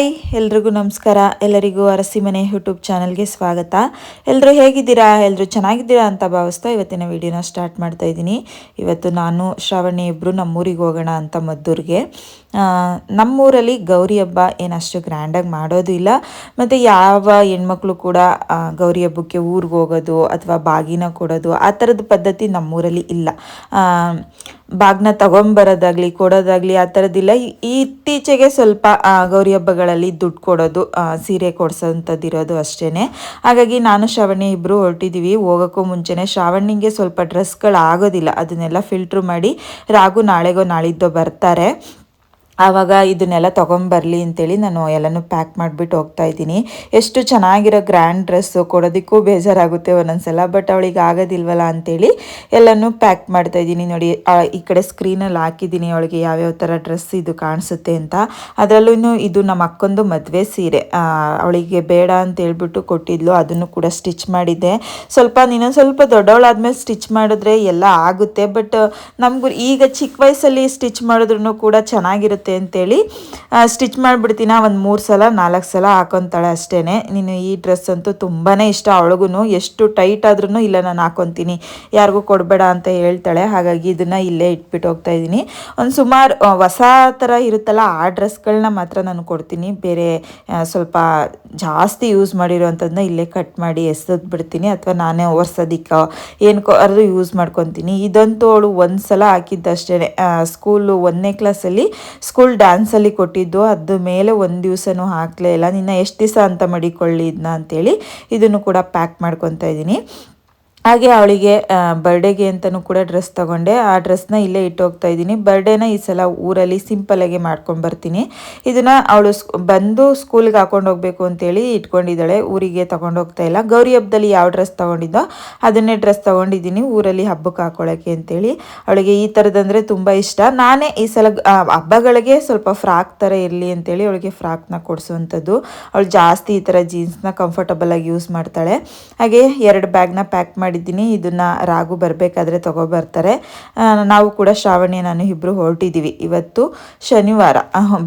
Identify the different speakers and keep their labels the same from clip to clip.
Speaker 1: ಬಾಯ್ ಎಲ್ರಿಗೂ ನಮಸ್ಕಾರ. ಎಲ್ಲರಿಗೂ ಅರಸಿಮನೆ ಯೂಟ್ಯೂಬ್ ಚಾನಲ್ಗೆ ಸ್ವಾಗತ. ಎಲ್ಲರೂ ಹೇಗಿದ್ದೀರಾ? ಎಲ್ಲರೂ ಚೆನ್ನಾಗಿದ್ದೀರಾ ಅಂತ ಭಾವಿಸ್ತಾ ಇವತ್ತಿನ ವಿಡಿಯೋನ ಸ್ಟಾರ್ಟ್ ಮಾಡ್ತಾ ಇದ್ದೀನಿ. ಇವತ್ತು ನಾನು, ಶ್ರಾವಣಿ ಇಬ್ಬರು ನಮ್ಮೂರಿಗೆ ಹೋಗೋಣ ಅಂತ ಮದ್ದೂರಿಗೆ. ನಮ್ಮೂರಲ್ಲಿ ಗೌರಿ ಹಬ್ಬ ಏನಷ್ಟು ಗ್ರ್ಯಾಂಡಾಗಿ ಮಾಡೋದು ಇಲ್ಲ. ಮತ್ತು ಯಾವ ಹೆಣ್ಮಕ್ಳು ಕೂಡ ಗೌರಿ ಹಬ್ಬಕ್ಕೆ ಊರಿಗೆ ಹೋಗೋದು ಅಥವಾ ಬಾಗಿನ ಕೊಡೋದು ಆ ಥರದ ಪದ್ಧತಿ ನಮ್ಮೂರಲ್ಲಿ ಇಲ್ಲ. ಬಾಗ್ನ ತಗೊಂಬರೋದಾಗಲಿ, ಕೊಡೋದಾಗ್ಲಿ ಆ ಥರದ್ದಿಲ್ಲ. ಇತ್ತೀಚೆಗೆ ಸ್ವಲ್ಪ ಗೌರಿ ಹಬ್ಬಗಳಲ್ಲಿ ದುಡ್ಡು ಕೊಡೋದು ಸೀರೆ ಕೊಡ್ಸೋಂಥದ್ದು ಇರೋದು ಅಷ್ಟೇ ಹಾಗಾಗಿ ನಾನು ಶ್ರಾವಣಿ ಇಬ್ಬರು ಹೊರಟಿದ್ದೀವಿ ಹೋಗೋಕ್ಕೂ ಮುಂಚೆನೇ ಶ್ರಾವಣಿಗೆ ಸ್ವಲ್ಪ ಡ್ರೆಸ್ಗಳು ಆಗೋದಿಲ್ಲ ಅದನ್ನೆಲ್ಲ ಫಿಲ್ಟ್ರ್ ಮಾಡಿ ರಾಗು ನಾಳೆಗೋ ನಾಳಿದ್ದೋ ಬರ್ತಾರೆ. ಆವಾಗ ಇದನ್ನೆಲ್ಲ ತೊಗೊಂಬರ್ಲಿ ಅಂತೇಳಿ ನಾನು ಎಲ್ಲನೂ ಪ್ಯಾಕ್ ಮಾಡಿಬಿಟ್ಟು ಹೋಗ್ತಾ ಇದ್ದೀನಿ. ಎಷ್ಟು ಚೆನ್ನಾಗಿರೋ ಗ್ರ್ಯಾಂಡ್ ಡ್ರೆಸ್ಸು ಕೊಡೋದಕ್ಕೂ ಬೇಜಾರಾಗುತ್ತೆ ಒಂದೊಂದ್ಸಲ ಬಟ್ ಅವಳಿಗೆ ಆಗೋದಿಲ್ವಲ್ಲ ಅಂತೇಳಿ ಎಲ್ಲನೂ ಪ್ಯಾಕ್ ಮಾಡ್ತಾ ಇದ್ದೀನಿ. ನೋಡಿ ಈ ಕಡೆ ಸ್ಕ್ರೀನಲ್ಲಿ ಹಾಕಿದ್ದೀನಿ ಅವಳಿಗೆ ಯಾವ್ಯಾವ ಥರ ಡ್ರೆಸ್ ಇದು ಕಾಣಿಸುತ್ತೆ ಅಂತ. ಅದರಲ್ಲೂ ಇದು ನಮ್ಮ ಅಕ್ಕೊಂದು ಮದುವೆ ಸೀರೆ. ಅವಳಿಗೆ ಬೇಡ ಅಂತ ಹೇಳ್ಬಿಟ್ಟು ಕೊಟ್ಟಿದ್ಲು, ಅದನ್ನು ಕೂಡ ಸ್ಟಿಚ್ ಮಾಡಿದ್ದೆ. ಸ್ವಲ್ಪ ನೀನು ಸ್ವಲ್ಪ ದೊಡ್ಡವಳಾದ್ಮೇಲೆ ಸ್ಟಿಚ್ ಮಾಡಿದ್ರೆ ಎಲ್ಲ ಆಗುತ್ತೆ ಬಟ್ ನಮಗೂ ಈಗ ಚಿಕ್ಕ ವಯಸ್ಸಲ್ಲಿ ಸ್ಟಿಚ್ ಮಾಡಿದ್ರು ಕೂಡ ಚೆನ್ನಾಗಿರುತ್ತೆ. ಅಂತೇಳಿ ಸ್ಟಿಚ್ ಮಾಡಿಬಿಡ್ತೀನ. ಒಂದು ಮೂರು ಸಲ, ನಾಲ್ಕು ಸಲ ಹಾಕೊತಾಳೆ ಅಷ್ಟೇ ನೀನು ಈ ಡ್ರೆಸ್ ಅಂತೂ ತುಂಬಾ ಇಷ್ಟ ಅವಳಿಗೂ ಎಷ್ಟು ಟೈಟ್ ಆದ್ರೂ ಇಲ್ಲ, ನಾನು ಹಾಕೊತೀನಿ. ಯಾರಿಗೂ ಕೊಡಬೇಡ ಅಂತ ಹೇಳ್ತಾಳೆ. ಹಾಗಾಗಿ ಇದನ್ನು ಇಲ್ಲೇ ಇಟ್ಬಿಟ್ಟು ಹೋಗ್ತಾ ಇದ್ದೀನಿ. ಒಂದು ಸುಮಾರು ಹೊಸ ಥರ ಇರುತ್ತಲ್ಲ, ಆ ಡ್ರೆಸ್ಗಳನ್ನ ಮಾತ್ರ ನಾನು ಕೊಡ್ತೀನಿ. ಬೇರೆ ಸ್ವಲ್ಪ ಜಾಸ್ತಿ ಯೂಸ್ ಮಾಡಿರೋವಂಥದ್ದನ್ನ ಇಲ್ಲೇ ಕಟ್ ಮಾಡಿ ಎಸೆದು ಬಿಡ್ತೀನಿ. ಅಥವಾ ನಾನೇ ಒರ್ಸೋದಿಕ್ಕೆ, ಏನಕ್ಕೋ ಅದು ಯೂಸ್ ಮಾಡ್ಕೊತೀನಿ. ಇದಂತೂ ಅವಳು ಒಂದು ಸಲ ಹಾಕಿದ್ದಷ್ಟೇ ಸ್ಕೂಲು ಒಂದನೇ ಕ್ಲಾಸಲ್ಲಿ ಸ್ಕೂಲ್ ಡ್ಯಾನ್ಸಲ್ಲಿ ಕೊಟ್ಟಿದ್ದು, ಅದ್ರ ಮೇಲೆ ಒಂದು ದಿವಸನೂ ಹಾಕಲೇ ಇಲ್ಲ. ನಿನ್ನ ಎಷ್ಟು ದಿವಸ ಅಂತ ಮಡಿಕೊಳ್ಳಿ ಇದನ್ನ ಅಂತೇಳಿ ಇದನ್ನು ಕೂಡ ಪ್ಯಾಕ್ ಮಾಡ್ಕೊತಾ ಇದ್ದೀನಿ. ಹಾಗೆ ಅವಳಿಗೆ ಬರ್ಡೇಗೆ ಅಂತಲೂ ಕೂಡ ಡ್ರೆಸ್ ತಗೊಂಡೆ. ಆ ಡ್ರೆಸ್ನ ಇಲ್ಲೇ ಇಟ್ಟು ಹೋಗ್ತಾ ಇದ್ದೀನಿ. ಬರ್ಡೇನ ಈ ಸಲ ಊರಲ್ಲಿ ಸಿಂಪಲಾಗಿ ಮಾಡ್ಕೊಂಡು ಬರ್ತೀನಿ. ಇದನ್ನು ಅವಳು ಬಂದು ಸ್ಕೂಲ್ಗೆ ಹಾಕೊಂಡು ಹೋಗಬೇಕು ಅಂತೇಳಿ ಇಟ್ಕೊಂಡಿದ್ದಾಳೆ. ಊರಿಗೆ ತಗೊಂಡು ಹೋಗ್ತಾ ಇಲ್ಲ. ಗೌರಿ ಹಬ್ಬದಲ್ಲಿ ಯಾವ ಡ್ರೆಸ್ ತಗೊಂಡಿದ್ದೋ ಅದನ್ನೇ ಡ್ರೆಸ್ ತಗೊಂಡಿದ್ದೀನಿ. ಊರಲ್ಲಿ ಹಬ್ಬಕ್ಕೆ ಹಾಕೊಳ್ಳೋಕ್ಕೆ ಅಂತೇಳಿ. ಅವಳಿಗೆ ಈ ಥರದಂದರೆ ತುಂಬ ಇಷ್ಟ. ನಾನೇ ಈ ಸಲ ಹಬ್ಬಗಳಿಗೆ ಸ್ವಲ್ಪ ಫ್ರಾಕ್ ಥರ ಇರಲಿ ಅಂತೇಳಿ ಅವಳಿಗೆ ಫ್ರಾಕ್ನ ಕೊಡಿಸುವಂಥದ್ದು. ಅವಳು ಜಾಸ್ತಿ ಈ ಥರ ಜೀನ್ಸ್ನ ಕಂಫರ್ಟಬಲ್ ಆಗಿ ಯೂಸ್ ಮಾಡ್ತಾಳೆ. ಹಾಗೆ ಎರಡು ಬ್ಯಾಗ್ನ ಪ್ಯಾಕ್ ಮಾಡಿದ್ದೀನಿ. ಇದನ್ನ ರಾಗು ಬರಬೇಕಾದ್ರೆ ತೊಗೊಬರ್ತಾರೆ ನಾವು ಕೂಡ ಶ್ರಾವಣಿ ನಾನು ಇಬ್ಬರು ಹೊರಟಿದ್ದೀವಿ ಇವತ್ತು ಶನಿವಾರ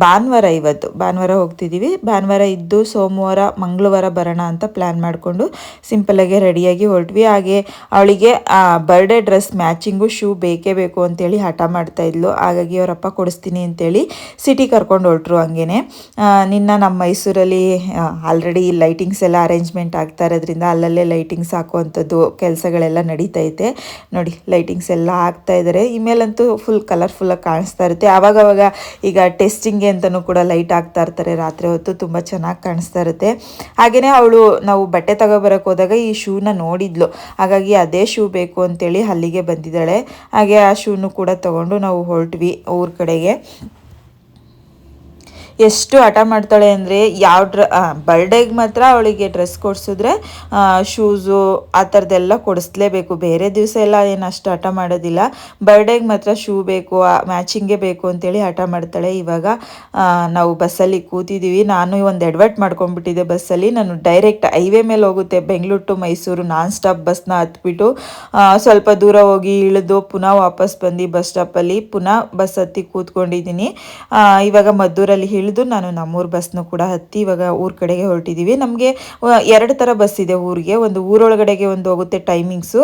Speaker 1: ಭಾನುವಾರ ಇವತ್ತು. ಭಾನುವಾರ ಹೋಗ್ತಿದ್ದೀವಿ ಭಾನುವಾರ ಇದ್ದು ಸೋಮವಾರ, ಮಂಗಳವಾರ ಬರೋಣ ಅಂತ ಪ್ಲ್ಯಾನ್ ಮಾಡಿಕೊಂಡು ಸಿಂಪಲಾಗಿ ರೆಡಿಯಾಗಿ ಹೊರಟ್ವಿ. ಹಾಗೆ ಅವಳಿಗೆ ಬರ್ಡೇ ಡ್ರೆಸ್ ಮ್ಯಾಚಿಂಗು ಶೂ ಬೇಕೇ ಬೇಕು ಅಂತೇಳಿ ಹಠ ಮಾಡ್ತಾ ಇದ್ಲು. ಹಾಗಾಗಿ ಅವರಪ್ಪ ಕೊಡಿಸ್ತೀನಿ ಅಂತೇಳಿ ಸಿಟಿ ಕರ್ಕೊಂಡು ಹೊರಟ್ರು ಹಂಗೇನೆ. ನಿನ್ನ ನಮ್ಮ ಮೈಸೂರಲ್ಲಿ ಆಲ್ರೆಡಿ ಲೈಟಿಂಗ್ಸ್ ಎಲ್ಲ ಅರೇಂಜ್ಮೆಂಟ್ ಆಗ್ತಾ ಇರೋದ್ರಿಂದ ಅಲ್ಲಲ್ಲೇ ಲೈಟಿಂಗ್ಸ್ ಹಾಕುವಂಥದ್ದು ಕೆಲಸಗಳೆಲ್ಲ ನಡೀತೈತೆ. ನೋಡಿ ಲೈಟಿಂಗ್ಸ್ ಎಲ್ಲ ಹಾಕ್ತಾ ಇದ್ದಾರೆ ಇಮೇಲಂತೂ ಫುಲ್ ಕಲರ್ಫುಲ್ಲಾಗಿ ಕಾಣಿಸ್ತಾ ಇರುತ್ತೆ. ಆವಾಗವಾಗ ಈಗ ಟೆಸ್ಟಿಂಗ್ಗೆ ಅಂತಲೂ ಕೂಡ ಲೈಟ್ ಹಾಕ್ತಾ ಇರ್ತಾರೆ ರಾತ್ರಿ ಹೊತ್ತು, ತುಂಬ ಚೆನ್ನಾಗಿ ಕಾಣಿಸ್ತಾ ಇರುತ್ತೆ. ಹಾಗೆಯೇ ಅವಳು ನಾವು ಬಟ್ಟೆ ತಗೊಬರಕ್ಕೆ ಹೋದಾಗ ಈ ಶೂನ ನೋಡಿದ್ಲು. ಹಾಗಾಗಿ ಅದೇ ಶೂ ಬೇಕು ಅಂತೇಳಿ ಅಲ್ಲಿಗೆ ಬಂದಿದ್ದಾಳೆ. ಹಾಗೆ ಆ ಶೂನು ಕೂಡ ತಗೊಂಡು ನಾವು ಹೊರಟ್ವಿ ಊರ ಕಡೆಗೆ. ಎಷ್ಟು ಹಠ ಮಾಡ್ತಾಳೆ ಅಂದರೆ ಯಾವ ಡ್ರ ಬರ್ಡೇಗೆ ಮಾತ್ರ ಅವಳಿಗೆ ಡ್ರೆಸ್ ಕೊಡಿಸಿದ್ರೆ ಶೂಸು ಆ ಥರದ್ದೆಲ್ಲ ಕೊಡಿಸ್ಲೇಬೇಕು. ಬೇರೆ ದಿವಸ ಎಲ್ಲ ಏನು ಅಷ್ಟು ಹಠ ಮಾಡೋದಿಲ್ಲ. ಬರ್ಡೇಗೆ ಮಾತ್ರ ಶೂ ಬೇಕು ಮ್ಯಾಚಿಂಗೇ ಬೇಕು ಅಂತೇಳಿ ಹಠ ಮಾಡ್ತಾಳೆ. ಇವಾಗ ನಾವು ಬಸ್ಸಲ್ಲಿ ಕೂತಿದ್ದೀವಿ ನಾನು ಒಂದು ಎಡ್ವರ್ಟ್ ಮಾಡ್ಕೊಂಡ್ಬಿಟ್ಟಿದ್ದೆ ಬಸ್ಸಲ್ಲಿ ನಾನು ಡೈರೆಕ್ಟ್ ಹೈವೇ ಮೇಲೆ ಹೋಗುತ್ತೆ Bengaluru to Mysuru non stop ಬಸ್ನ ಹತ್ಬಿಟ್ಟು ಸ್ವಲ್ಪ ದೂರ ಹೋಗಿ ಇಳಿದು ಪುನಃ ವಾಪಸ್ ಬಂದು ಬಸ್ ಸ್ಟಾಪಲ್ಲಿ ಪುನಃ ಬಸ್ ಹತ್ತಿ ಕೂತ್ಕೊಂಡಿದ್ದೀನಿ. ಇವಾಗ ಮದ್ದೂರಲ್ಲಿ ಇಳಿದು ನಾನು ನಮ್ಮೂರು ಬಸ್ನು ಕೂಡ ಹತ್ತಿ ಇವಾಗ ಊರ ಕಡೆಗೆ ಹೊರಟಿದ್ದೀವಿ ನಮಗೆ ಎರಡು ಥರ ಬಸ್ ಇದೆ ಊರಿಗೆ. ಒಂದು ಊರೊಳಗಡೆಗೆ ಒಂದು ಹೋಗುತ್ತೆ ಟೈಮಿಂಗ್ಸು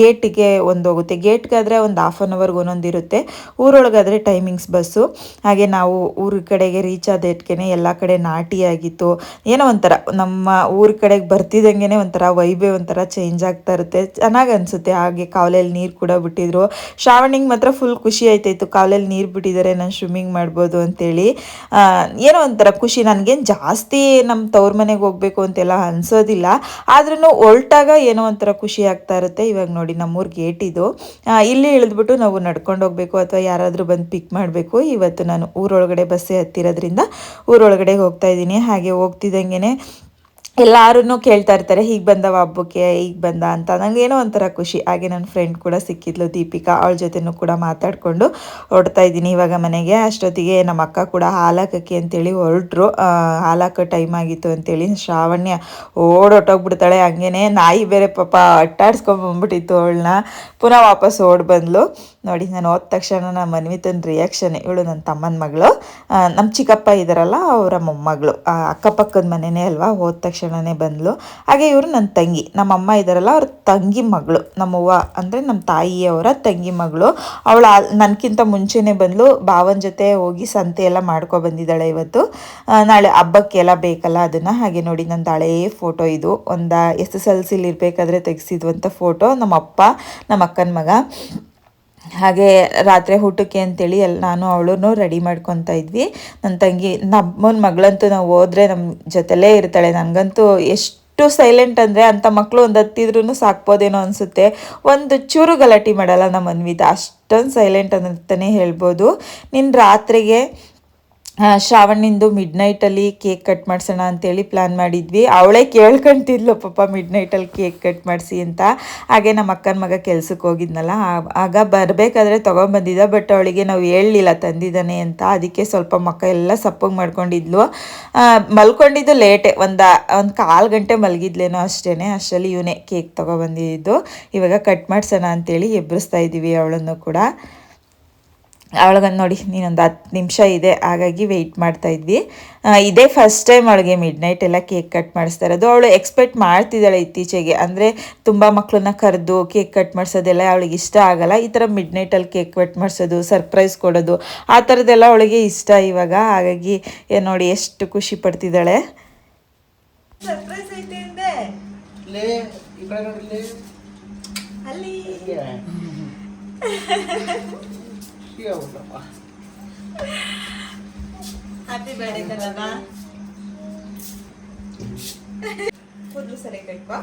Speaker 1: ಗೇಟಿಗೆ ಒಂದು ಹೋಗುತ್ತೆ. ಗೇಟ್ಗಾದರೆ ಒಂದು ಹಾಫ್ ಆನ್ ಅವರ್ಗೆ ಒಂದೊಂದು ಇರುತ್ತೆ. ಊರೊಳಗಾದರೆ ಟೈಮಿಂಗ್ಸ್ ಬಸ್ಸು ಹಾಗೆ ನಾವು ಊರ ಕಡೆಗೆ ರೀಚ್ ಆದಟ್ಗೆ ಎಲ್ಲ ಕಡೆ ನಾಟಿ ಆಗಿತ್ತು. ಏನೋ ಒಂಥರ, ನಮ್ಮ ಊರ ಕಡೆಗೆ ಬರ್ತಿದ್ದಂಗೆ ಒಂಥರ ವೈಬೇ ಒಂಥರ ಚೇಂಜ್ ಆಗ್ತಾ ಇರುತ್ತೆ. ಚೆನ್ನಾಗಿ ಅನಿಸುತ್ತೆ. ಹಾಗೆ ಕಾವಲಲ್ಲಿ ನೀರು ಕೂಡ ಬಿಟ್ಟಿದ್ರು. ಶ್ರಾವಣಿಗೆ ಮಾತ್ರ ಫುಲ್ ಖುಷಿ ಆಯ್ತಾಯಿತ್ತು ಕಾವಲಲ್ಲಿ ನೀರು ಬಿಟ್ಟಿದ್ದಾರೆ, ನಾನು ಸ್ವಿಮ್ಮಿಂಗ್ ಮಾಡ್ಬೋದು ಅಂತೇಳಿ. ಏನೋ ಒಂಥರ ಖುಷಿ. ನನಗೇನು ಜಾಸ್ತಿ ನಮ್ಮ ತವ್ರ ಮನೆಗೆ ಹೋಗ್ಬೇಕು ಅಂತೆಲ್ಲ ಅನ್ಸೋದಿಲ್ಲ. ಆದ್ರೂ ಹೊರಟಾಗ ಏನೋ ಒಂಥರ ಖುಷಿ ಆಗ್ತಾ ಇರುತ್ತೆ. ಇವಾಗ ನೋಡಿ ನಮ್ಮೂರು ಗೇಟ್ ಇದು. ಇಲ್ಲಿ ಇಳಿದ್ಬಿಟ್ಟು ನಾವು ನಡ್ಕೊಂಡು ಹೋಗ್ಬೇಕು ಅಥವಾ ಯಾರಾದರೂ ಬಂದು ಪಿಕ್ ಮಾಡಬೇಕು. ಇವತ್ತು ನಾನು ಊರೊಳಗಡೆ ಬಸ್ಸೇ ಹತ್ತಿರೋದ್ರಿಂದ ಊರೊಳಗಡೆ ಹೋಗ್ತಾ ಇದ್ದೀನಿ. ಹಾಗೆ ಹೋಗ್ತಿದ್ದಂಗೆ ಎಲ್ಲರೂ ಕೇಳ್ತಾ ಇರ್ತಾರೆ, ಹೀಗೆ ಬಂದವ ಹಬ್ಬಕ್ಕೆ, ಹೀಗೆ ಬಂದ ಅಂತ. ನನಗೇನೋ ಒಂಥರ ಖುಷಿ. ಹಾಗೆ ನನ್ನ ಫ್ರೆಂಡ್ ಕೂಡ ಸಿಕ್ಕಿದ್ಲು, ದೀಪಿಕಾ. ಅವಳ ಜೊತೆನೂ ಕೂಡ ಮಾತಾಡಿಕೊಂಡು ಹೊಡ್ತಾ ಇದ್ದೀನಿ ಇವಾಗ ಮನೆಗೆ. ಅಷ್ಟೊತ್ತಿಗೆ ನಮ್ಮ ಅಕ್ಕ ಕೂಡ ಹಾಲಾಕಕ್ಕೆ ಅಂತೇಳಿ ಹೊರಟ್ರು. ಹಾಲಾಕೋ ಟೈಮ್ ಆಗಿತ್ತು ಅಂತೇಳಿ ಶ್ರಾವಣ್ಯ ಓಡೊಟ್ಟೋಗ್ಬಿಡ್ತಾಳೆ. ಹಂಗೇನೆ ನಾಯಿ ಬೇರೆ ಪಾಪ ಅಟ್ಟಾಡ್ಸ್ಕೊಂಬಂದ್ಬಿಟ್ಟಿತ್ತು ಅವಳನ್ನ. ಪುನಃ ವಾಪಸ್ ಓಡ್ ಬಂದ್ಲು. ನೋಡಿ, ನಾನು ಹೋದ ತಕ್ಷಣ ನಮ್ಮ ಮನ್ವಿತನ ರಿಯಾಕ್ಷನ್ ಇವಳು ನನ್ನ ತಮ್ಮನ ಮಗಳು. ನಮ್ಮ ಚಿಕ್ಕಪ್ಪ ಇದ್ದಾರಲ್ಲ ಅವರ ಮೊಮ್ಮಗಳು. ಅಕ್ಕಪಕ್ಕದ ಮನೆಯೇ ಅಲ್ವಾ? ಹೋದ ತಕ್ಷಣನೇ ಬಂದ್ಲು. ಹಾಗೆ ಇವರು ನನ್ನ ತಂಗಿ. ನಮ್ಮಮ್ಮ ಇದ್ದಾರಲ್ಲ ಅವ್ರ ತಂಗಿ ಮಗಳು. ನಮ್ಮವ್ವ ಅಂದರೆ ನಮ್ಮ ತಾಯಿಯವರ ತಂಗಿ ಮಗಳು. ಅವಳು ನನಗಿಂತ ಮುಂಚೆನೇ ಬಂದ್ಲು. ಭಾವನ ಜೊತೆ ಹೋಗಿ ಸಂತೆ ಎಲ್ಲ ಮಾಡ್ಕೊ ಬಂದಿದ್ದಾಳೆ ಇವತ್ತು. ನಾಳೆ ಹಬ್ಬಕ್ಕೆಲ್ಲ ಬೇಕಲ್ಲ ಅದನ್ನು. ಹಾಗೆ ನೋಡಿ ನನ್ನ ಹಳೇ ಫೋಟೋ ಇದು. ಒಂದು ಎಸ್ ಎಸ್ ಎಲ್ ಸಿಲಿ ಇರಬೇಕಾದ್ರೆ ತೆಗೆಸಿದ್ವಂಥ ಫೋಟೋ. ನಮ್ಮ ಅಪ್ಪ ನಮ್ಮ ಅಕ್ಕನ ಮಗ. ಹಾಗೆ ರಾತ್ರಿ ಊಟಕ್ಕೆ ಅಂತೇಳಿ ಎಲ್ಲ ನಾನು ಅವಳೂ ರೆಡಿ ಮಾಡ್ಕೊತಾ ಇದ್ವಿ. ನನ್ನ ತಂಗಿ, ನಮ್ಮನ ಮಗಳಂತೂ ನಾವು ಹೋದ್ರೆ ನಮ್ಮ ಜೊತೆಲೇ ಇರ್ತಾಳೆ. ನನಗಂತೂ ಎಷ್ಟು ಸೈಲೆಂಟ್ ಅಂದರೆ ಅಂಥ ಮಕ್ಕಳು ಒಂದು ಹತ್ತಿದ್ರೂ ಸಾಕ್ಬೋದೇನೋ ಅನಿಸುತ್ತೆ. ಒಂದು ಚೂರು ಗಲಾಟೆ ಮಾಡಲ್ಲ ನಮ್ಮ ಅನ್ವಿತ. ಅಷ್ಟೊಂದು ಸೈಲೆಂಟ್ ಅಂತಲೇ ಹೇಳ್ಬೋದು. ನಿನ್ನ ರಾತ್ರಿಗೆ ಶ್ರಾವಣಿಂದು ಮಿಡ್ ನೈಟಲ್ಲಿ ಕೇಕ್ ಕಟ್ ಮಾಡಿಸೋಣ ಅಂತೇಳಿ ಪ್ಲ್ಯಾನ್ ಮಾಡಿದ್ವಿ. ಅವಳೇ ಕೇಳ್ಕೊಂತಿದ್ಲು ಪಾಪ ಮಿಡ್ ನೈಟಲ್ಲಿ ಕೇಕ್ ಕಟ್ ಮಾಡಿಸಿ ಅಂತ. ಹಾಗೆ ನಮ್ಮ ಅಕ್ಕನ ಮಗ ಕೆಲ್ಸಕ್ಕೆ ಹೋಗಿದ್ನಲ್ಲ ಆಗ ಬರಬೇಕಾದ್ರೆ ತೊಗೊಂಬಂದಿದ್ದ ಬಟ್ ಅವಳಿಗೆ ನಾವು ಹೇಳಲಿಲ್ಲ, ತಂದಿದ್ದಾನೆ ಅಂತ. ಅದಕ್ಕೆ ಸ್ವಲ್ಪ ಮಕ್ಕ ಎಲ್ಲ ಸಪ್ಪಗೆ ಮಾಡ್ಕೊಂಡಿದ್ಲು. ಮಲ್ಕೊಂಡಿದ್ದು ಲೇಟೆ ಒಂದು ಒಂದು ಕಾಲು ಗಂಟೆ ಮಲಗಿದ್ಲೇನೋ ಅಷ್ಟೇ ಅಷ್ಟರಲ್ಲಿ ಇವನೇ ಕೇಕ್ ತೊಗೊಬಂದಿದ್ದು. ಇವಾಗ ಕಟ್ ಮಾಡಿಸೋಣ ಅಂತೇಳಿ ಎಬ್ಬರಿಸ್ತಾ ಇದ್ದೀವಿ ಅವಳನ್ನು ಕೂಡ. ಅವಳಿಗಂದು ನೋಡಿ ನೀನೊಂದು ಹತ್ತು ನಿಮಿಷ ಇದೆ ಹಾಗಾಗಿ ವೆಯ್ಟ್ ಮಾಡ್ತಾ ಇದ್ವಿ. ಇದೇ ಫಸ್ಟ್ ಟೈಮ್ ಅವಳಿಗೆ ಮಿಡ್ ನೈಟ್ ಎಲ್ಲ ಕೇಕ್ ಕಟ್ ಮಾಡಿಸ್ತಾ ಇರೋದು. ಅವಳು ಎಕ್ಸ್ಪೆಕ್ಟ್ ಮಾಡ್ತಿದ್ದಾಳೆ ಇತ್ತೀಚೆಗೆ. ಅಂದರೆ ತುಂಬ ಮಕ್ಕಳನ್ನ ಕರೆದು ಕೇಕ್ ಕಟ್ ಮಾಡಿಸೋದೆಲ್ಲ ಅವಳಿಗೆ ಇಷ್ಟ ಆಗಲ್ಲ. ಈ ಥರ ಮಿಡ್ ನೈಟಲ್ಲಿ ಕೇಕ್ ಕಟ್ ಮಾಡಿಸೋದು ಸರ್ಪ್ರೈಸ್ ಕೊಡೋದು ಆ ಥರದ್ದೆಲ್ಲ ಅವಳಿಗೆ ಇಷ್ಟ ಇವಾಗ. ಹಾಗಾಗಿ ನೋಡಿ ಎಷ್ಟು ಖುಷಿ ಪಡ್ತಿದ್ದಾಳೆ. ಸರ್ಪ್ರೈಸ್ ಐತೆ ಅಲ್ಲಿ ಹ್ಯಾಪಿ ಬರ್ಡೇ ಕನ್ನಡ. ಕೂದಲು ಸರಿ ಕಟ್ಕೋ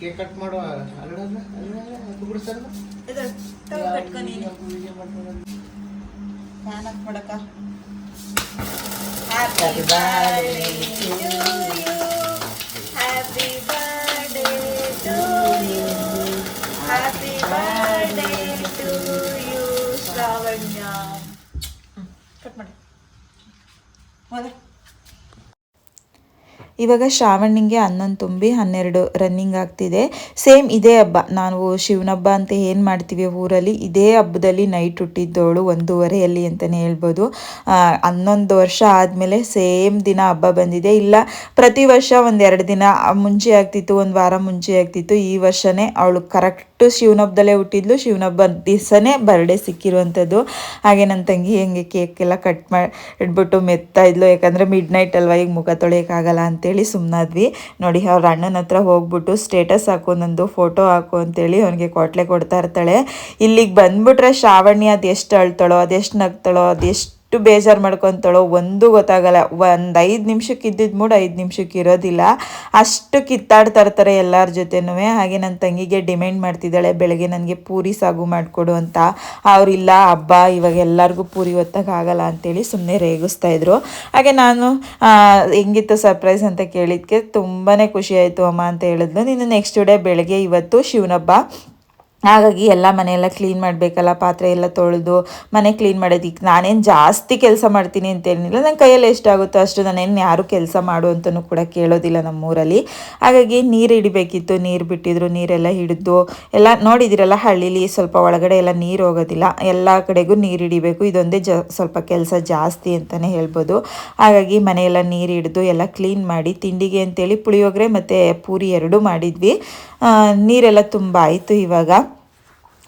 Speaker 2: ಕೇಕ್ ಕಟ್ ಮಾಡುವ ಅಲ್ಲಲ್ಲ ಬಿಡಿಸ್ತಾರ
Speaker 1: ಇದು ತಗೋ ಕಟ್ಕೊ ನೀನು. ಫ್ಯಾನ್ ಹಾಕ್ ಮಾಡಕ್ಕ. ಹ್ಯಾಪಿ ಬರ್ಡೇ ಟು ಯು ಇವಾಗ ಶ್ರಾವಣಿಗೆ ಹನ್ನೊಂದು ತುಂಬಿ ಹನ್ನೆರಡು ರನ್ನಿಂಗ್ ಆಗ್ತಿದೆ. ಸೇಮ್ ಇದೇ ಹಬ್ಬ. ನಾವು ಶಿವನ ಹಬ್ಬ ಅಂತ ಏನು ಮಾಡ್ತೀವಿ ಊರಲ್ಲಿ? ಇದೇ ಹಬ್ಬದಲ್ಲಿ ನೈಟ್ ಹುಟ್ಟಿದ್ದವಳು ಒಂದೂವರೆಯಲ್ಲಿ ಅಂತಲೇ ಹೇಳ್ಬೋದು. ಹನ್ನೊಂದು ವರ್ಷ ಆದಮೇಲೆ ಸೇಮ್ ದಿನ ಹಬ್ಬ ಬಂದಿದೆ. ಇಲ್ಲ, ಪ್ರತಿ ವರ್ಷ ಒಂದೆರಡು ದಿನ ಮುಂಚೆ ಆಗ್ತಿತ್ತು, ಒಂದು ವಾರ ಮುಂಚೆ ಆಗ್ತಿತ್ತು. ಈ ವರ್ಷನೇ ಅವಳು ಕರೆಕ್ಟ್ ಶಿವನಬ್ಬದಲ್ಲೇ ಹುಟ್ಟಿದ್ಲು. ಶಿವನಬ್ಬ ದಿವಸನೇ ಬರ್ಡೇ ಸಿಕ್ಕಿರುವಂಥದ್ದು. ಹಾಗೆ ನನ್ನ ತಂಗಿ ಹೆಂಗೆ ಕೇಕ್ ಎಲ್ಲ ಕಟ್ ಮಾಡಿ ಇಟ್ಬಿಟ್ಟು ಮೆತ್ತಾ ಇದ್ಲು. ಯಾಕಂದರೆ ಮಿಡ್ ನೈಟ್ ಅಲ್ವಾ, ಈಗ ಮುಖ ತೊಳೆಯೋಕ್ಕಾಗಲ್ಲ ಅಂತೇಳಿ ಸುಮ್ಮನಾದ್ವಿ ನೋಡಿ, ಅವ್ರ ಅಣ್ಣನ ಹತ್ರ ಹೋಗ್ಬಿಟ್ಟು ಸ್ಟೇಟಸ್ ಹಾಕು, ನಂದು ಫೋಟೋ ಹಾಕು ಅಂತೇಳಿ ಅವನಿಗೆ ಕೊಟ್ಲೆ ಕೊಡ್ತಾ ಇರ್ತಾಳೆ. ಇಲ್ಲಿಗೆ ಬಂದ್ಬಿಟ್ರೆ ಶ್ರಾವಣಿ, ಅದು ಎಷ್ಟು ಅಳ್ತಾಳೋ ಅದೆಷ್ಟು ನಗ್ತಾಳೋ ಅದೆಷ್ಟು ಎಷ್ಟು ಬೇಜಾರು ಮಾಡ್ಕೊತಾಳೋ ಒಂದು ಗೊತ್ತಾಗಲ್ಲ. ಒಂದು ಐದು ನಿಮಿಷಕ್ಕೆ ಇದ್ದಿದ್ದು ಮೂಡು ಐದು ನಿಮಿಷಕ್ಕೆ ಇರೋದಿಲ್ಲ. ಅಷ್ಟು ಕಿತ್ತಾಡ್ತಾ ಇರ್ತಾರೆ ಎಲ್ಲರ ಜೊತೆನೂ. ಹಾಗೆ ನನ್ನ ತಂಗಿಗೆ ಡಿಮ್ಯಾಂಡ್ ಮಾಡ್ತಿದ್ದಾಳೆ, ಬೆಳಗ್ಗೆ ನನಗೆ ಪೂರಿ ಸಾಗು ಮಾಡಿಕೊಡು ಅಂತ. ಅವರಿಲ್ಲ ಹಬ್ಬ, ಇವಾಗ ಎಲ್ಲರಿಗೂ ಪೂರಿ ಆಗಲ್ಲ ಅಂತೇಳಿ ಸುಮ್ಮನೆ ರೇಗಿಸ್ತಾ ಇದ್ರು. ಹಾಗೆ ನಾನು ಹೆಂಗಿತ್ತು ಸರ್ಪ್ರೈಸ್ ಅಂತ ಕೇಳಿದ್ಕೆ ತುಂಬಾ ಖುಷಿ ಆಯಿತು ಅಮ್ಮ ಅಂತ ಹೇಳಿದ್ಲು. ನೀನು ನೆಕ್ಸ್ಟ್ ಡೇ ಬೆಳಗ್ಗೆ ಇವತ್ತು ಶಿವನಬ್ಬ ಹಾಗಾಗಿ ಎಲ್ಲ ಮನೆಯೆಲ್ಲ ಕ್ಲೀನ್ ಮಾಡಬೇಕಲ್ಲ, ಪಾತ್ರೆ ಎಲ್ಲ ತೊಳೆದು ಮನೆ ಕ್ಲೀನ್ ಮಾಡೋದಿಕ್ಕೆ ನಾನೇನು ಜಾಸ್ತಿ ಕೆಲಸ ಮಾಡ್ತೀನಿ ಅಂತೇನಿಲ್ಲ ನನ್ನ ಕೈಯಲ್ಲಿ ಎಷ್ಟಾಗುತ್ತೋ ಅಷ್ಟು ನಾನೇನು ಯಾರು ಕೆಲಸ ಮಾಡು ಅಂತಲೂ ಕೂಡ ಕೇಳೋದಿಲ್ಲ ನಮ್ಮೂರಲ್ಲಿ. ಹಾಗಾಗಿ ನೀರು ಹಿಡಿಬೇಕಿತ್ತು, ನೀರು ಬಿಟ್ಟಿದ್ರು, ನೀರೆಲ್ಲ ಹಿಡಿದು ಎಲ್ಲ ನೋಡಿದಿರಲ್ಲ ಹಳ್ಳಿಲಿ ಸ್ವಲ್ಪ ಒಳಗಡೆ ಎಲ್ಲ ನೀರು ಹೋಗೋದಿಲ್ಲ, ಎಲ್ಲ ಕಡೆಗೂ ನೀರು ಹಿಡಿಬೇಕು. ಇದೊಂದೇ ಜ ಸ್ವಲ್ಪ ಕೆಲಸ ಜಾಸ್ತಿ ಅಂತಲೇ ಹೇಳ್ಬೋದು. ಹಾಗಾಗಿ ಮನೆಯೆಲ್ಲ ನೀರು ಹಿಡಿದು ಎಲ್ಲ ಕ್ಲೀನ್ ಮಾಡಿ ತಿಂಡಿಗೆ ಅಂತೇಳಿ ಪುಳಿಯೋಗರೆ ಮತ್ತು ಪೂರಿ ಎರಡೂ ಮಾಡಿದ್ವಿ. ನೀರೆಲ್ಲ ತುಂಬ ಆಯಿತು ಇವಾಗ.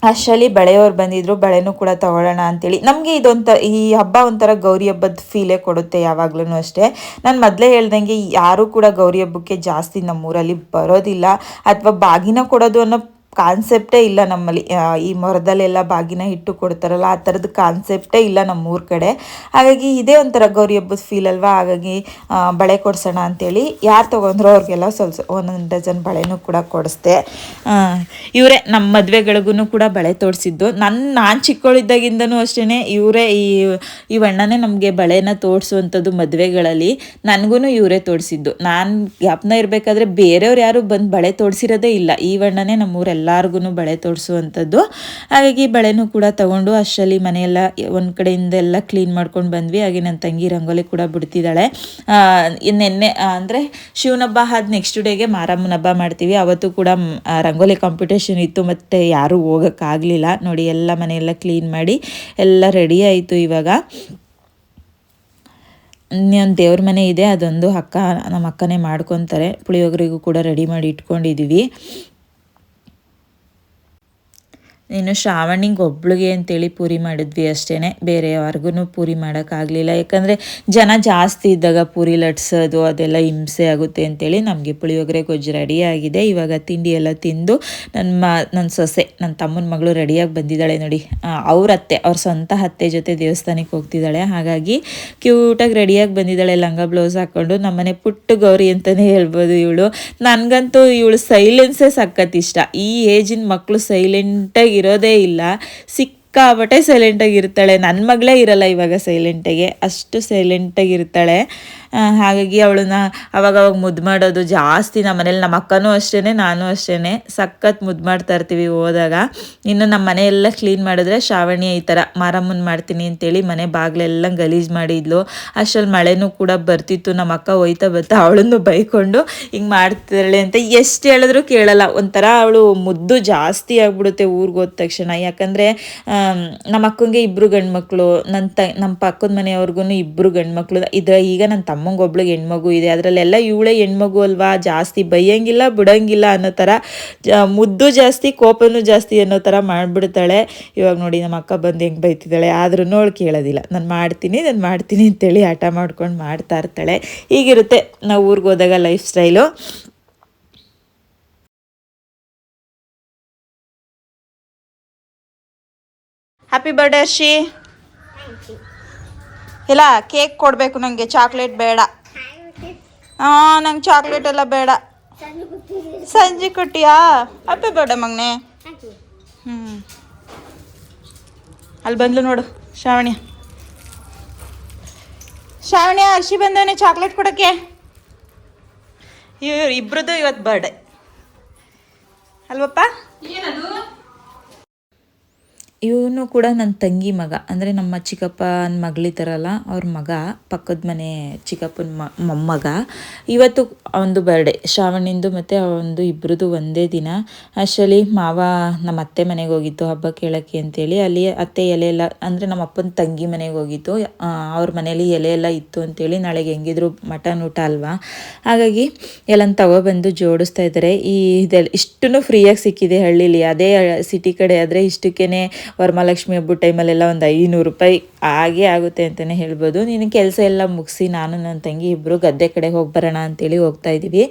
Speaker 1: ಅಷ್ಟರಲ್ಲಿ ಬಳೆಯವ್ರು ಬಂದಿದ್ರು, ಬಳೆನೂ ಕೂಡ ತಗೊಳ್ಳೋಣ ಅಂತೇಳಿ. ನಮಗೆ ಇದೊಂಥ ಈ ಹಬ್ಬ ಒಂಥರ ಗೌರಿ ಹಬ್ಬದ ಫೀಲೇ ಕೊಡುತ್ತೆ ಯಾವಾಗ್ಲೂ ಅಷ್ಟೇ. ನಾನು ಮೊದಲೇ ಹೇಳ್ದಂಗೆ ಯಾರೂ ಕೂಡ ಗೌರಿ ಹಬ್ಬಕ್ಕೆ ಜಾಸ್ತಿ ನಮ್ಮೂರಲ್ಲಿ ಬರೋದಿಲ್ಲ. ಅಥವಾ ಬಾಗಿನ ಕೊಡೋದು ಅನ್ನೋ ಕಾನ್ಸೆಪ್ಟೇ ಇಲ್ಲ ನಮ್ಮಲ್ಲಿ. ಈ ಮೊರದಲ್ಲೆಲ್ಲ ಬಾಗಿನ ಇಟ್ಟು ಕೊಡ್ತಾರಲ್ಲ, ಆ ಥರದ್ದು ಕಾನ್ಸೆಪ್ಟೇ ಇಲ್ಲ ನಮ್ಮ ಊರ ಕಡೆ. ಹಾಗಾಗಿ ಇದೇ ಒಂಥರ ಗೌರಿ ಹಬ್ಬದ ಫೀಲ್ ಅಲ್ವಾ? ಹಾಗಾಗಿ ಬಳೆ ಕೊಡ್ಸೋಣ ಅಂತೇಳಿ ಯಾರು ತೊಗೊಂಡ್ರೋ ಅವ್ರಿಗೆಲ್ಲ ಸ್ವಲ್ಪ ಒಂದೊಂದು ಡಜನ್ ಬಳೆನೂ ಕೂಡ ಕೊಡಿಸ್ದೆ. ಇವರೇ ನಮ್ಮ ಮದುವೆಗಳಿಗೂ ಕೂಡ ಬಳೆ ತೋಡಿಸಿದ್ದು. ನನ್ನ ನಾನು ಚಿಕ್ಕವಳಿದ್ದಾಗಿಂದನೂ ಅಷ್ಟೇ ಇವರೇ ಈ ಈ ಅಣ್ಣನೇ ನಮಗೆ ಬಳೆನ ತೋಡಿಸುವಂಥದ್ದು ಮದುವೆಗಳಲ್ಲಿ ನನಗೂ ಇವರೇ ತೋಡಿಸಿದ್ದು. ನಾನು ಜ್ಞಾಪನ ಇರಬೇಕಾದ್ರೆ ಬೇರೆಯವ್ರು ಯಾರು ಬಂದು ಬಳೆ ತೋಡಿಸಿರೋದೇ ಇಲ್ಲ. ಈ ಬಣ್ಣನೇ ನಮ್ಮೂರೆಲ್ಲರಿಗೂ ಬಳೆ ತೋರಿಸುವಂಥದ್ದು ಹಾಗಾಗಿ ಬಳೆನೂ ಕೂಡ ತಗೊಂಡು ಅಷ್ಟರಲ್ಲಿ ಮನೆಯೆಲ್ಲ ಒಂದು ಕಡೆಯಿಂದ ಎಲ್ಲ ಕ್ಲೀನ್ ಮಾಡ್ಕೊಂಡು ಬಂದ್ವಿ. ಹಾಗೆ ನನ್ನ ತಂಗಿ ರಂಗೋಲಿ ಕೂಡ ಬಿಡ್ತಿದ್ದಾಳೆ. ನಿನ್ನೆ ಅಂದರೆ ಶಿವನ ಹಬ್ಬ ಆದ ನೆಕ್ಸ್ಟ್ ಡೇಗೆ ಮಾರಮ್ಮನ ಹಬ್ಬ ಮಾಡ್ತೀವಿ. ಅವತ್ತು ಕೂಡ ರಂಗೋಲಿ ಕಾಂಪಿಟೇಷನ್ ಇತ್ತು. ಮತ್ತು ಯಾರೂ ಹೋಗೋಕ್ಕಾಗಲಿಲ್ಲ ನೋಡಿ, ಎಲ್ಲ ಮನೆಯೆಲ್ಲ ಕ್ಲೀನ್ ಮಾಡಿ ಎಲ್ಲ ರೆಡಿ ಆಯಿತು ಇವಾಗ. ಇನ್ನೊಂದು ದೇವ್ರ ಮನೆ ಇದೆ. ಅದೊಂದು ಅಕ್ಕ, ನಮ್ಮ ಅಕ್ಕನೇ ಮಾಡ್ಕೊತಾರೆ. ಪುಳಿಯೋಗರಿಗೂ ಕೂಡ ರೆಡಿ ಮಾಡಿ ಇಟ್ಕೊಂಡಿದ್ದೀವಿ ಇನ್ನು ಶ್ರಾವಣಿಗೆ ಒಬ್ಳಿಗೆ ಅಂತೇಳಿ ಪೂರಿ ಮಾಡಿದ್ವಿ ಅಷ್ಟೇ ಬೇರೆ ಯಾರಿಗೂ ಪೂರಿ ಮಾಡೋಕ್ಕಾಗಲಿಲ್ಲ ಯಾಕಂದರೆ ಜನ ಜಾಸ್ತಿ ಇದ್ದಾಗ ಪೂರಿ ಲಟ್ಸೋದು, ಅದೆಲ್ಲ ಹಿಂಸೆ ಆಗುತ್ತೆ ಅಂತೇಳಿ ನಮಗೆ ಪುಳಿಯೋಗರೆ ಗೊಜ್ಜು ರೆಡಿ ಆಗಿದೆ. ಇವಾಗ ತಿಂಡಿ ಎಲ್ಲ ತಿಂದು ನನ್ನ ಮ ನನ್ನ ಸೊಸೆ ನನ್ನ ತಮ್ಮನ ಮಗಳು ರೆಡಿಯಾಗಿ ಬಂದಿದ್ದಾಳೆ ನೋಡಿ. ಅವ್ರ ಅತ್ತೆ, ಅವ್ರ ಸ್ವಂತ ಅತ್ತೆ ಜೊತೆ ದೇವಸ್ಥಾನಕ್ಕೆ ಹೋಗ್ತಿದ್ದಾಳೆ. ಹಾಗಾಗಿ ಕ್ಯೂಟಾಗಿ ರೆಡಿಯಾಗಿ ಬಂದಿದ್ದಾಳೆ. ಲಂಗ ಬ್ಲೌಸ್ ಹಾಕ್ಕೊಂಡು ನಮ್ಮನೆ ಪುಟ್ಟು ಗೌರಿ ಅಂತಲೇ ಹೇಳ್ಬೋದು ಇವಳು. ನನಗಂತೂ ಇವಳು ಸೈಲೆನ್ಸೇ ಸಖತ್ ಇಷ್ಟ. ಈ ಏಜಿನ ಮಕ್ಕಳು ಸೈಲೆಂಟಾಗಿ ಇರೋದೇ ಇಲ್ಲ. ಸಿಕ್ಕಾಬಟ್ಟೆ ಸೈಲೆಂಟಾಗಿ ಇರ್ತಾಳೆ. ನನ್ನ ಮಗಳೇ ಇರಲ್ಲ ಇವಾಗ ಸೈಲೆಂಟಾಗೆ ಅಷ್ಟು ಸೈಲೆಂಟಾಗಿ ಇರ್ತಾಳೆ. ಹಾಗಾಗಿ ಅವಳನ್ನ ಅವಾಗವಾಗ ಮುದ್ದು ಮಾಡೋದು ಜಾಸ್ತಿ ನಮ್ಮ ಮನೇಲಿ ನಮ್ಮ ಅಕ್ಕನೂ ಅಷ್ಟೇ ನಾನು ಅಷ್ಟೇ ಸಖತ್ ಮುದ್ದು ಮಾಡ್ತಾ ಇರ್ತೀವಿ ಹೋದಾಗ. ಇನ್ನು ನಮ್ಮ ಮನೆಯೆಲ್ಲ ಕ್ಲೀನ್ ಮಾಡಿದ್ರೆ ಶ್ರಾವಣಿ ಈ ಥರ ಮಾರಮ್ಮನ ಮಾಡ್ತೀನಿ ಅಂತೇಳಿ ಮನೆ ಬಾಗಿಲೆಲ್ಲ ಗಲೀಜು ಮಾಡಿದ್ಲು. ಅಷ್ಟರಲ್ಲಿ ಮಳೆನೂ ಕೂಡ ಬರ್ತಿತ್ತು, ನಮ್ಮ ಅಕ್ಕ ಹೋಯ್ತಾ ಬರ್ತಾ ಅವಳನ್ನು ಬೈಕೊಂಡು ಹಿಂಗೆ ಮಾಡ್ತಾಳೆ ಅಂತ ಎಷ್ಟು ಹೇಳಿದ್ರು ಕೇಳಲ್ಲ. ಒಂಥರ ಅವಳು ಮುದ್ದು ಜಾಸ್ತಿ ಆಗ್ಬಿಡುತ್ತೆ ಊರಿಗೆ ಹೋದ ತಕ್ಷಣ. ಯಾಕಂದರೆ ನಮ್ಮ ಅಕ್ಕಂಗೆ ಇಬ್ಬರು ಗಂಡ್ಮಕ್ಳು ನನ್ನ ತ, ನಮ್ಮ ಪಕ್ಕದ ಮನೆಯವ್ರಿಗೂ ಇಬ್ಬರು ಗಂಡು ಮಕ್ಕಳು ಇದ್ರ ಈಗ ನನ್ನ ತಮ್ಮಂಗೆ ಒಬ್ಳಿಗೆ ಹೆಣ್ಮಗು ಇದೆ. ಅದರಲ್ಲೆಲ್ಲ ಇವಳೇ ಹೆಣ್ಮಗು ಅಲ್ವಾ? ಜಾಸ್ತಿ ಬೈಯಂಗಿಲ್ಲ, ಬಿಡಂಗಿಲ್ಲ ಅನ್ನೋ ಥರ ಮುದ್ದು ಜಾಸ್ತಿ, ಕೋಪನೂ ಜಾಸ್ತಿ ಅನ್ನೋ ಥರ ಮಾಡಿಬಿಡ್ತಾಳೆ. ಇವಾಗ ನೋಡಿ ನಮ್ಮ ಅಕ್ಕ ಬಂದು ಹೆಂಗೆ ಬೈತಿದ್ದಾಳೆ. ಆದ್ರೂ ಅವಳು ಕೇಳೋದಿಲ್ಲ. ನಾನು ಮಾಡ್ತೀನಿ ನಾನು ಮಾಡ್ತೀನಿ ಅಂತೇಳಿ ಹಠ ಮಾಡ್ಕೊಂಡು ಮಾಡ್ತಾ ಇರ್ತಾಳೆ. ಹೀಗಿರುತ್ತೆ ನಾವು ಊರಿಗೆ ಹೋದಾಗ lifestyle happy birthday Arshi ಇಲ್ಲ, ಕೇಕ್ ಕೊಡಬೇಕು ನನಗೆ ಚಾಕ್ಲೇಟ್ ಬೇಡ. ಹಾಂ ನಂಗೆ ಚಾಕ್ಲೇಟ್ ಎಲ್ಲ ಬೇಡ. ಸಂಜೆ ಕೊಟ್ಟಿಯಾ? ಅಪ್ಪೆ ಬೇಡ ಮಗನೇ. ಹ್ಞೂ ಅಲ್ಲಿ ಬಂದ್ಲು ನೋಡು, ಶ್ರಾವಣ್ಯ. ಶ್ರಾವಣ್ಯ ಅರ್ಶಿ ಬಂದವನೆ ಚಾಕ್ಲೇಟ್ ಕೊಡೋಕ್ಕೆ. ಇವ್ರು ಇಬ್ರದ್ದು ಇವತ್ತು ಬರ್ಡೆ ಅಲ್ವಪ್ಪ? ಇವನು ಕೂಡ ನನ್ನ ತಂಗಿ ಮಗ. ಅಂದರೆ ನಮ್ಮ ಚಿಕ್ಕಪ್ಪನ ಮಗಳಿದ್ದಾರಲ್ಲ ಅವ್ರ ಮಗ, ಪಕ್ಕದ ಮನೆ ಚಿಕ್ಕಪ್ಪನ ಮ, ಮೊಮ್ಮಗ. ಇವತ್ತು ಅವನದು ಬರ್ಡೇ ಶ್ರಾವಣಿಂದು ಮತ್ತು ಅವನದು ಇಬ್ಬರದು ಒಂದೇ ದಿನ. ಆ್ಯಕ್ಚುಲಿ ಮಾವ ನಮ್ಮ ಅತ್ತೆ ಮನೆಗೆ ಹೋಗಿತ್ತು ಹಬ್ಬ ಕೇಳೋಕ್ಕೆ ಅಂತೇಳಿ. ಅಲ್ಲಿ ಅತ್ತೆ ಎಲೆ ಎಲ್ಲ, ಅಂದರೆ ನಮ್ಮ ಅಪ್ಪನ ತಂಗಿ ಮನೆಗೆ ಹೋಗಿತ್ತು ಅವ್ರ ಮನೇಲಿ ಎಲೆ ಎಲ್ಲ ಇತ್ತು ಅಂತೇಳಿ ನಾಳೆಗೆ ಹೆಂಗಿದ್ರು ಮಟನ್ ಊಟ ಅಲ್ವಾ. ಹಾಗಾಗಿ ಎಲ್ಲನ ತಗೊಬಂದು ಜೋಡಿಸ್ತಾ ಇದ್ದಾರೆ ಈ ಇದೆಲ್ಲ ಇಷ್ಟು ಫ್ರೀಯಾಗಿ ಸಿಕ್ಕಿದೆ ಹಳ್ಳಿಲಿ. ಅದೇ ಸಿಟಿ ಕಡೆ ಆದರೆ ಇಷ್ಟಕ್ಕೇ ವರಮಹಾಲಕ್ಷ್ಮಿ ಹಬ್ಬದ ಟೈಮಲ್ಲೆಲ್ಲ ಒಂದು ಐನೂರು ರೂಪಾಯಿ ಆಗಿ ಆಗುತ್ತೆ ಅಂತಲೇ ಹೇಳ್ಬೋದು. ನೀನು ಕೆಲಸ ಎಲ್ಲ ಮುಗಿಸಿ ನಾನು ನನ್ನ ತಂಗಿ ಇಬ್ಬರು ಗದ್ದೆ ಕಡೆ ಹೋಗಿ ಬರೋಣ ಅಂತೇಳಿ ಹೋಗ್ತಾ ಇದ್ದೀವಿ.